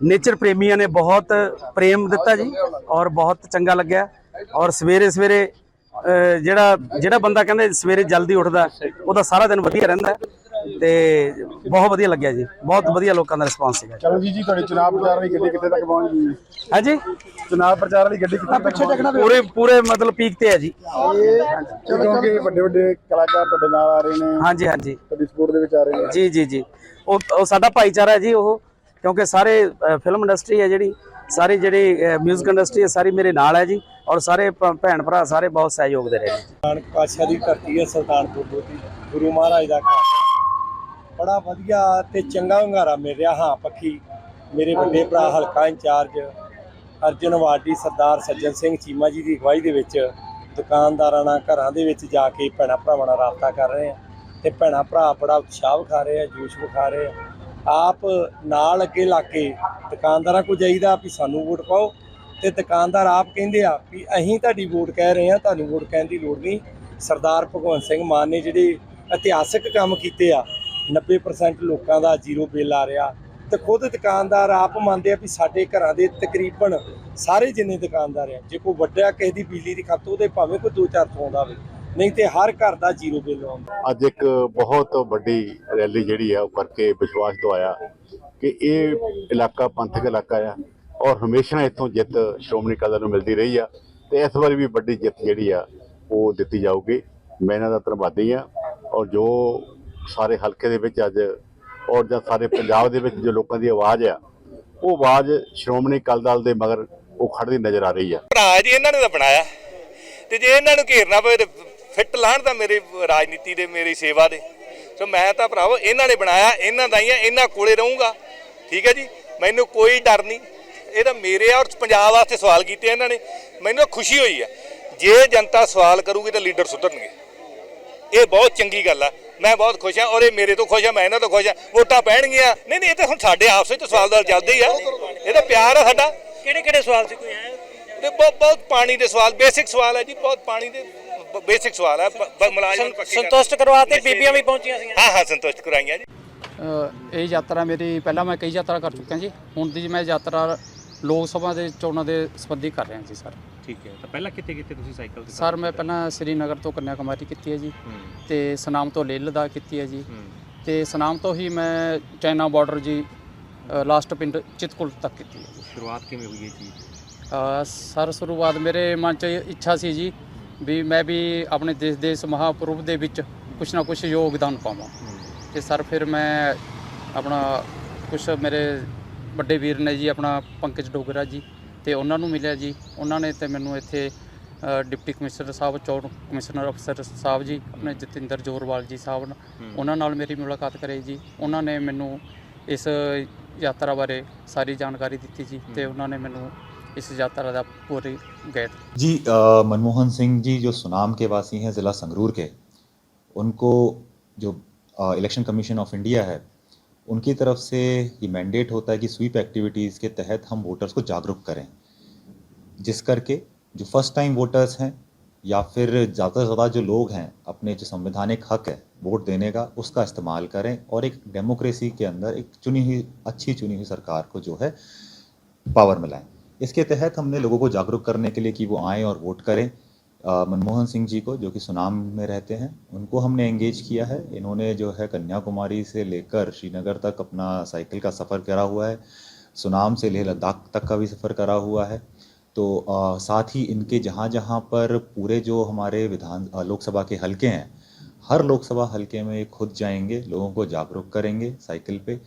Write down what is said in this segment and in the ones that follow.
Nature ਪ੍ਰੇਮੀਆਂ ਨੇ ਬਹੁਤ ਪ੍ਰੇਮ ਦਿੱਤਾ ਜੀ ਔਰ ਬਹੁਤ ਚੰਗਾ ਲੱਗਿਆ। ਔਰ ਸਵੇਰੇ ਸਵੇਰੇ ਜਿਹੜਾ ਜਿਹੜਾ ਬੰਦਾ ਕਹਿੰਦੇ ਸਵੇਰੇ ਜਲਦੀ ਉੱਠਦਾ ਉਹਦਾ ਸਾਰਾ ਦਿਨ ਵਧੀਆ ਰਹਿੰਦਾ। ਤੇ ਬਹੁਤ ਵਧੀਆ ਲੱਗਿਆ ਜੀ। ਬਹੁਤ ਵਧੀਆ ਲੋਕਾਂ ਦਾ ਰਿਸਪਾਂਸ ਸੀਗਾ ਚਰਨਜੀਤ ਜੀ ਤੁਹਾਡੇ ਚੁਣਾਵ ਪ੍ਰਚਾਰ ਵਾਲੀ ਗੱਡੀ ਕਿੱਥੇ ਤੱਕ ਪਹੁੰਚ ਗਈ ਹੈ? ਹਾਂਜੀ? ਚੁਣਾਵ ਪ੍ਰਚਾਰ ਵਾਲੀ ਗੱਡੀ ਕਿੱਥੇ ਤੱਕ ਪਹੁੰਚ ਗਈ? ਪੂਰੇ ਪੂਰੇ ਮਤਲਬ ਪੀਕ ਤੇ ਹੈ ਜੀ। ਕਿਉਂਕਿ ਵੱਡੇ ਵੱਡੇ ਕਲਾਕਾਰ ਤੁਹਾਡੇ ਨਾਲ ਆ ਰਹੇ ਨੇ। ਹਾਂਜੀ ਹਾਂਜੀ। ਤੁਹਾਡੀ ਸਪੋਰਟ ਦੇ ਵਿੱਚ ਆ ਰਹੇ ਨੇ। ਜੀ ਜੀ ਜੀ। ਉਹ ਉਹ ਸਾਡਾ ਭਾਈਚਾਰਾ ਹੈ ਜੀ ਉਹ ਕਿਉਂਕਿ ਸਾਰੇ ਫਿਲਮ ਇੰਡਸਟਰੀ ਹੈ ਜਿਹੜੀ, ਸਾਰੇ ਜਿਹੜੀ 뮤직 ਇੰਡਸਟਰੀ ਹੈ, ਸਾਰੀ ਮੇਰੇ ਨਾਲ ਹੈ ਜੀ ਔਰ ਸਾਰੇ ਭੈਣ ਭਰਾ ਸਾਰੇ ਬਹੁਤ ਸਹਿਯੋਗ ਦੇ ਰਹੇ ਨੇ। ਨਾਨਕ ਪਾਤਸ਼ਾਹ ਦੀ ਧਰਤੀ ਹੈ ਸੁਲਤਾਨਪੁਰ ਲੋਧੀ ਗੁਰੂ ਮਹਾਰਾਜ ਦਾ ਘਰ ਬੜਾ ਵਧੀਆ ਤੇ ਚੰਗਾ ਹੁੰਗਾਰਾ ਮਿਲ ਰਿਹਾ, ਹਾਂ, ਪੱਖੀ, ਮੇਰੇ ਵੱਡੇ ਭਰਾ ਹਲਕਾ ਇੰਚਾਰਜ, ਅਰਜਨ ਵਾਰਡੀ ਸਰਦਾਰ ਸੱਜਣ ਸਿੰਘ ਚੀਮਾ ਜੀ ਦੀ ਅਗਵਾਈ ਦੇ ਵਿੱਚ ਦੁਕਾਨਦਾਰਾਂ ਨਾਲ ਘਰਾਂ ਦੇ ਵਿੱਚ ਜਾ ਕੇ ਭੈਣਾਂ ਭਰਾਵਾਂ ਨਾਲ ਰਾਬਤਾ ਕਰ ਰਹੇ ਆ ਤੇ ਭੈਣਾਂ ਭਰਾ ਬੜਾ ਉਤਸ਼ਾਹ ਵਿਖਾ ਰਹੇ ਆ, ਜੋਸ਼ ਵਿਖਾ ਰਹੇ ਆ। ਆਪ ਨਾਲ ਅੱਗੇ ਲਾ ਕੇ ਦੁਕਾਨਦਾਰਾਂ ਕੋ ਜਾਈਦਾ ਵੀ ਸਾਨੂੰ ਵੋਟ ਪਾਓ ਤੇ ਦੁਕਾਨਦਾਰ ਆਪ ਕਹਿੰਦੇ ਆ ਵੀ ਅਸੀਂ ਤੁਹਾਡੀ ਵੋਟ ਕਹਿ ਰਹੇ ਆ ਤੁਹਾਨੂੰ ਵੋਟ ਕਹਿਣ ਦੀ ਲੋੜ ਨਹੀਂ। ਸਰਦਾਰ ਭਗਵੰਤ ਸਿੰਘ ਮਾਨ ਨੇ ਜਿਹੜੇ ਇਤਿਹਾਸਕ ਕੰਮ ਕੀਤੇ ਆ 90% ਲੋਕਾਂ ਦਾ ਜ਼ੀਰੋ ਬਿੱਲ ਆ ਰਿਹਾ ਤੇ ਖੁਦ ਦੁਕਾਨਦਾਰ ਆਪ ਮੰਨਦੇ ਆ ਵੀ ਸਾਡੇ ਘਰਾਂ ਦੇ ਤਕਰੀਬਨ ਸਾਰੇ ਜਿੰਨੇ ਦੁਕਾਨਦਾਰ ਆ, ਜੇ ਕੋਈ ਵੱਡਾ ਕਿਸੇ ਦੀ ਬਿਜਲੀ ਦੀ ਖਪਤ ਉਹਦੇ ਭਾਵੇਂ ਕੋਈ 2-400 ਆਉਂਦਾ ਹੋਵੇ ਨਹੀਂ ਤੇ ਹਰ ਘਰ ਦਾ ਜ਼ੀਰੋ ਬਿੱਲ ਆਉਂਦਾ। ਅੱਜ ਇੱਕ ਬਹੁਤ ਵੱਡੀ ਰੈਲੀ ਜਿਹੜੀ ਆ ਉਹ ਕਰਕੇ ਵਿਸ਼ਵਾਸ ਦਵਾਇਆ ਕਿ ਇਹ ਇਲਾਕਾ ਪੰਥਕ ਇਲਾਕਾ ਆ ਔਰ ਹਮੇਸ਼ਾ ਇੱਥੋਂ ਜਿੱਤ ਸ਼੍ਰੋਮਣੀ ਅਕਾਲੀ ਦਲ ਨੂੰ ਮਿਲਦੀ ਰਹੀ ਆ ਤੇ ਇਸ ਵਾਰੀ ਵੀ ਵੱਡੀ ਜਿੱਤ ਜਿਹੜੀ ਆ ਉਹ ਦਿੱਤੀ ਜਾਊਗੀ। ਮੈਂ ਇਹਨਾਂ ਦਾ ਧੰਨਵਾਦੀ ਆ ਔਰ ਜੋ ਸਾਰੇ ਹਲਕੇ ਦੇ ਵਿੱਚ ਅੱਜ ਔਰ ਜਾਂ ਸਾਰੇ ਪੰਜਾਬ ਦੇ ਵਿੱਚ ਜੋ ਲੋਕਾਂ ਦੀ ਆਵਾਜ਼ ਆ ਉਹ ਆਵਾਜ਼ ਸ਼੍ਰੋਮਣੀ ਅਕਾਲੀ ਦਲ ਦੇ ਮਗਰ ਉਹ ਖੜਦੀ ਨਜ਼ਰ ਆ ਰਹੀ ਆ। ਭਰਾ ਜੀ ਇਹਨਾਂ ਨੇ ਤਾਂ ਬਣਾਇਆ। ਤੇ ਜੇ ਇਹਨਾਂ ਨੂੰ ਘੇਰਨਾ ਪਵੇ ਤੇ ਫਿੱਟ ਲਾਣ ਦਾ ਮੇਰੇ ਰਾਜਨੀਤੀ ਦੇ ਮੇਰੀ ਸੇਵਾ ਦੇ। ਸੋ ਮੈਂ ਤਾਂ ਭਰਾਵੋ ਇਹਨਾਂ ਨੇ ਬਣਾਇਆ ਇਹਨਾਂ ਦਾ ਹੀ ਆ ਇਹਨਾਂ ਕੋਲੇ ਰਹੂੰਗਾ। ਠੀਕ ਹੈ ਜੀ? ਮੈਨੂੰ ਕੋਈ ਡਰ ਨਹੀਂ। ਇਹ ਤਾਂ ਮੇਰੇ ਆ ਔਰ ਪੰਜਾਬ ਵਾਸਤੇ ਸਵਾਲ ਕੀਤੇ ਇਹਨਾਂ ਨੇ। ਮੈਨੂੰ ਖੁਸ਼ੀ ਹੋਈ ਆ। ਜੇ ਜਨਤਾ ਸਵਾਲ ਕਰੂਗੀ ਤਾਂ ਲੀਡਰ ਸੁਧਰਨਗੇ। ਇਹ ਬਹੁਤ ਚੰਗੀ ਗੱਲ ਆ। ਮੈਂ ਬਹੁਤ ਖੁਸ਼ ਹਾਂ ਔਰ ਇਹ ਮੇਰੇ ਤੋਂ ਖੁਸ਼ ਆ ਮੈਂ ਇਹਨਾਂ ਤੋਂ ਖੁਸ਼ ਆ। ਵੋਟਾਂ ਪੈਣਗੀਆਂ। ਨਹੀਂ ਨਹੀਂ ਇਹ ਤਾਂ ਹੁਣ ਸਾਡੇ ਆਪਸ ਵਿੱਚ ਸਵਾਲ ਦਾ ਚੱਲਦੇ ਹੀ ਆ। ਇਹ ਤਾਂ ਪਿਆਰ ਆ ਸਾਡਾ। ਕਿਹੜੇ ਕਿਹੜੇ ਸਵਾਲ ਸੀ ਕੋਈ? ਹੈ ਤੇ ਬਹੁਤ ਬਹੁਤ ਪਾਣੀ ਦੇ ਸਵਾਲ ਬੇਸਿਕ ਸਵਾਲ ਹੈ ਜੀ ਬਹੁਤ ਪਾਣੀ ਦੇ। ਬੇਸਿਕ ਸਵਾਲ ਹੈ ਮੁਲਾਜ਼ਮ ਪੱਕੇ ਸੰਤੁਸ਼ਟ ਕਰ- ਕਰਵਾਤੇ ਬੀਬੀਆਂ ਵੀ ਪਹੁੰਚੀਆਂ ਸੀ ਹਾਂ ਹਾਂ ਸੰਤੁਸ਼ਟ ਕਰਾਈਆਂ ਜੀ। ਇਹ ਯਾਤਰਾ ਮੇਰੀ ਪਹਿਲਾਂ ਮੈਂ ਕਈ ਯਾਤਰਾ ਕਰ ਚੁੱਕਿਆ ਜੀ ਹੁਣ ਦੀ ਮੈਂ ਯਾਤਰਾ ਲੋਕ ਸਭਾ ਦੇ ਚੋਣਾਂ ਦੇ ਸੰਬੰਧੀ ਕਰ ਰਿਹਾ ਜੀ ਸਰ। ਠੀਕ ਹੈ ਤਾਂ ਪਹਿਲਾਂ ਕਿੱਥੇ ਕਿੱਥੇ ਤੁਸੀਂ ਸਾਈਕਲ ਤੇ ਸਰ ਮੈਂ ਪਹਿਲਾਂ ਸ੍ਰੀਨਗਰ ਤੋਂ ਕੰਨਿਆ ਕੁਮਾਰੀ ਕੀਤੀ ਹੈ ਜੀ ਤੇ ਸਨਾਮ ਤੋਂ ਲੇਹ ਲਦਾਖ ਕੀਤੀ ਹੈ ਜੀ ਤੇ ਸਨਾਮ ਤੋਂ ਹੀ ਮੈਂ ਚਾਈਨਾ ਬਾਰਡਰ ਜੀ ਲਾਸਟ ਪਿੰਡ ਚਿਤਕੁਲ ਤੱਕ ਕੀਤੀ ਹੈ ਸ਼ੁਰੂਆਤ ਕਿਵੇਂ ਹੋਈ ਇਹ ਚੀਜ਼ ਸਰ ਸ਼ੁਰੂਆਤ ਮੇਰੇ ਮਨ 'ਚ ਇੱਛਾ ਸੀ ਜੀ ਵੀ ਮੈਂ ਵੀ ਆਪਣੇ ਦੇਸ਼ ਦੇ ਇਸ ਮਹਾਪੁਰਬ ਦੇ ਵਿੱਚ ਕੁਛ ਨਾ ਕੁਛ ਯੋਗਦਾਨ ਪਾਵਾਂ। ਤੇ ਸਰ ਫਿਰ ਮੈਂ ਆਪਣਾ ਕੁਛ ਮੇਰੇ ਵੱਡੇ ਵੀਰ ਨੇ ਜੀ ਆਪਣਾ ਪੰਕਜ ਡੋਗਰਾ ਜੀ ਤੇ ਉਹਨਾਂ ਨੂੰ ਮਿਲਿਆ ਜੀ। ਉਹਨਾਂ ਨੇ ਤੇ ਮੈਨੂੰ ਇੱਥੇ ਡਿਪਟੀ ਕਮਿਸ਼ਨਰ ਸਾਹਿਬ ਚੋਣ ਕਮਿਸ਼ਨਰ ਅਫਸਰ ਸਾਹਿਬ ਜੀ ਆਪਣੇ ਜਤਿੰਦਰ ਜੋਰਵਾਲ ਜੀ ਸਾਹਿਬ ਉਹਨਾਂ ਨਾਲ ਮੇਰੀ ਮੁਲਾਕਾਤ ਕਰਾਈ ਜੀ। ਉਹਨਾਂ ਨੇ ਮੈਨੂੰ ਇਸ ਯਾਤਰਾ ਬਾਰੇ ਸਾਰੀ ਜਾਣਕਾਰੀ ਦਿੱਤੀ ਜੀ ਤੇ ਉਹਨਾਂ ਨੇ ਮੈਨੂੰ इस यात्रा का पूरी गाइड जी मनमोहन सिंह जी जो सुनाम के वासी हैं ज़िला संगरूर के, उनको जो इलेक्शन कमीशन ऑफ़ इंडिया है, उनकी तरफ़ से ये मैंडेट होता है कि स्वीप एक्टिविटीज़ के तहत हम वोटर्स को जागरूक करें, जिस करके जो फ़र्स्ट टाइम वोटर्स हैं या फिर ज़्यादा से ज़्यादा जो लोग हैं, अपने जो संवैधानिक हक है, वोट देने का, उसका इस्तेमाल करें और एक डेमोक्रेसी के अंदर एक चुनी हुई, अच्छी चुनी हुई सरकार को जो है, पावर मिलाएँ इसके तहत हमने लोगों को जागरूक करने के लिए कि वो आएँ और वोट करें। मनमोहन सिंह जी को जो कि सुनाम में रहते हैं उनको हमने एंगेज किया है। इन्होंने जो है कन्याकुमारी से लेकर श्रीनगर तक अपना साइकिल का सफ़र करा हुआ है। सुनाम से लेह लद्दाख तक का भी सफ़र करा हुआ है। तो अ, साथ ही इनके जहाँ जहाँ पर पूरे जो हमारे विधान लोकसभा के हलके हैं हर लोकसभा हलके में खुद जाएँगे लोगों को जागरूक करेंगे साइकिल पे।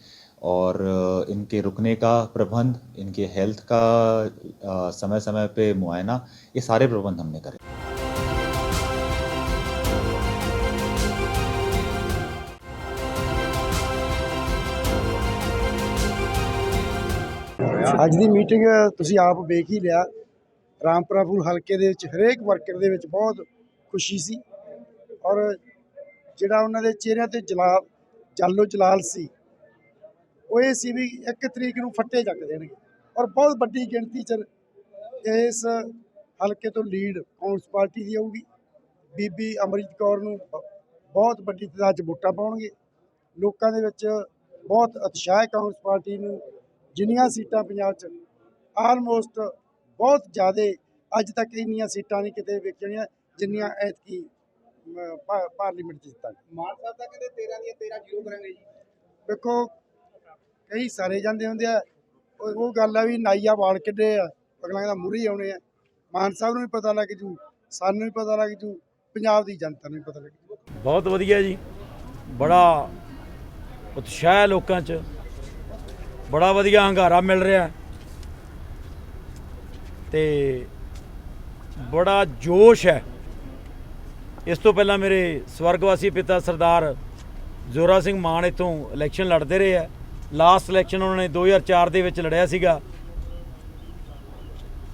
और अ, इनके रुकने का प्रबंध इनके हेल्थ का अ, समय समय पे मुआयना ये सारे प्रबंध हमने करे ਅੱਜ ਦੀ ਮੀਟਿੰਗ ਤੁਸੀਂ ਆਪ ਵੇਖ ਹੀ ਲਿਆ ਰਾਮਪੁਰਾ ਫੂਲ ਹਲਕੇ ਦੇ ਵਿੱਚ ਹਰੇਕ ਵਰਕਰ ਦੇ ਵਿੱਚ ਬਹੁਤ ਖੁਸ਼ੀ ਸੀ ਔਰ ਜਿਹੜਾ ਉਹਨਾਂ ਦੇ ਚਿਹਰਿਆਂ ਤੇ ਜਲਾਲ ਜਾਲੋ ਜਲਾਲ ਸੀ ਉਹ ਇਹ ਸੀ ਵੀ ਇੱਕ ਤਰੀਕ ਨੂੰ ਫੱਟੇ ਚੱਕ ਦੇਣਗੇ। ਔਰ ਬਹੁਤ ਵੱਡੀ ਗਿਣਤੀ 'ਚ ਇਸ ਹਲਕੇ ਤੋਂ ਲੀਡ ਕਾਂਗਰਸ ਪਾਰਟੀ ਦੀ ਆਊਗੀ। ਬੀਬੀ ਅਮਰਿਤ ਕੌਰ ਨੂੰ ਬਹੁਤ ਵੱਡੀ ਤਾਦਾਦ 'ਚ ਵੋਟਾਂ ਪਾਉਣਗੇ। ਲੋਕਾਂ ਦੇ ਵਿੱਚ ਬਹੁਤ ਉਤਸ਼ਾਹ ਹੈ ਕਾਂਗਰਸ ਪਾਰਟੀ ਨੂੰ। ਜਿੰਨੀਆਂ ਸੀਟਾਂ ਪੰਜਾਬ 'ਚ ਆਲਮੋਸਟ ਬਹੁਤ ਜ਼ਿਆਦਾ ਅੱਜ ਤੱਕ ਇੰਨੀਆਂ ਸੀਟਾਂ ਨਹੀਂ ਕਿਤੇ ਵੇਖੀਆਂ ਜਿੰਨੀਆਂ ਐਤਕੀ ਪਾਰਲੀਮੈਂਟ 'ਚ ਜਿੱਤਾਂ ਮਾਨ ਸਾਹਿਬ ਤਾਂ ਕਹਿੰਦੇ 13 ਦੀਆਂ 13 ਜ਼ੀਰੋ ਕਰਾਂਗੇ ਜੀ। ਵੇਖੋ ਕਈ ਸਾਰੇ ਜਾਂਦੇ ਹੁੰਦੇ ਆ। ਉਹ ਉਹ ਗੱਲ ਆ ਵੀ ਨਾਈਆ ਵਾਲ ਕਿੱਡੇ ਆ ਅਗਲਾ ਕਹਿੰਦਾ ਮੁਰੀ ਆਉਣੇ ਆ। ਮਾਨ ਸਾਹਿਬ ਨੂੰ ਵੀ ਪਤਾ ਲੱਗ ਜੂ, ਸਾਨੂੰ ਵੀ ਪਤਾ ਲੱਗ ਜੂ, ਪੰਜਾਬ ਦੀ ਜਨਤਾ ਨੂੰ ਵੀ ਪਤਾ ਲੱਗ ਜੂ। ਬਹੁਤ ਵਧੀਆ ਜੀ। ਬੜਾ ਉਤਸ਼ਾਹ ਹੈ ਲੋਕਾਂ 'ਚ। ਬੜਾ ਵਧੀਆ ਹੰਗਾਰਾ ਮਿਲ ਰਿਹਾ। ਤੇ ਬੜਾ ਜੋਸ਼ ਹੈ। ਇਸ ਤੋਂ ਪਹਿਲਾਂ ਮੇਰੇ ਸਵਰਗਵਾਸੀ ਪਿਤਾ ਸਰਦਾਰ ਜ਼ੋਰਾ ਸਿੰਘ ਮਾਨ ਇੱਥੋਂ ਇਲੈਕਸ਼ਨ ਲੜਦੇ ਰਹੇ ਆ। ਲਾਸਟ ਇਲੈਕਸ਼ਨ ਉਹਨਾਂ ਨੇ 2004 ਦੇ ਵਿੱਚ ਲੜਿਆ ਸੀਗਾ।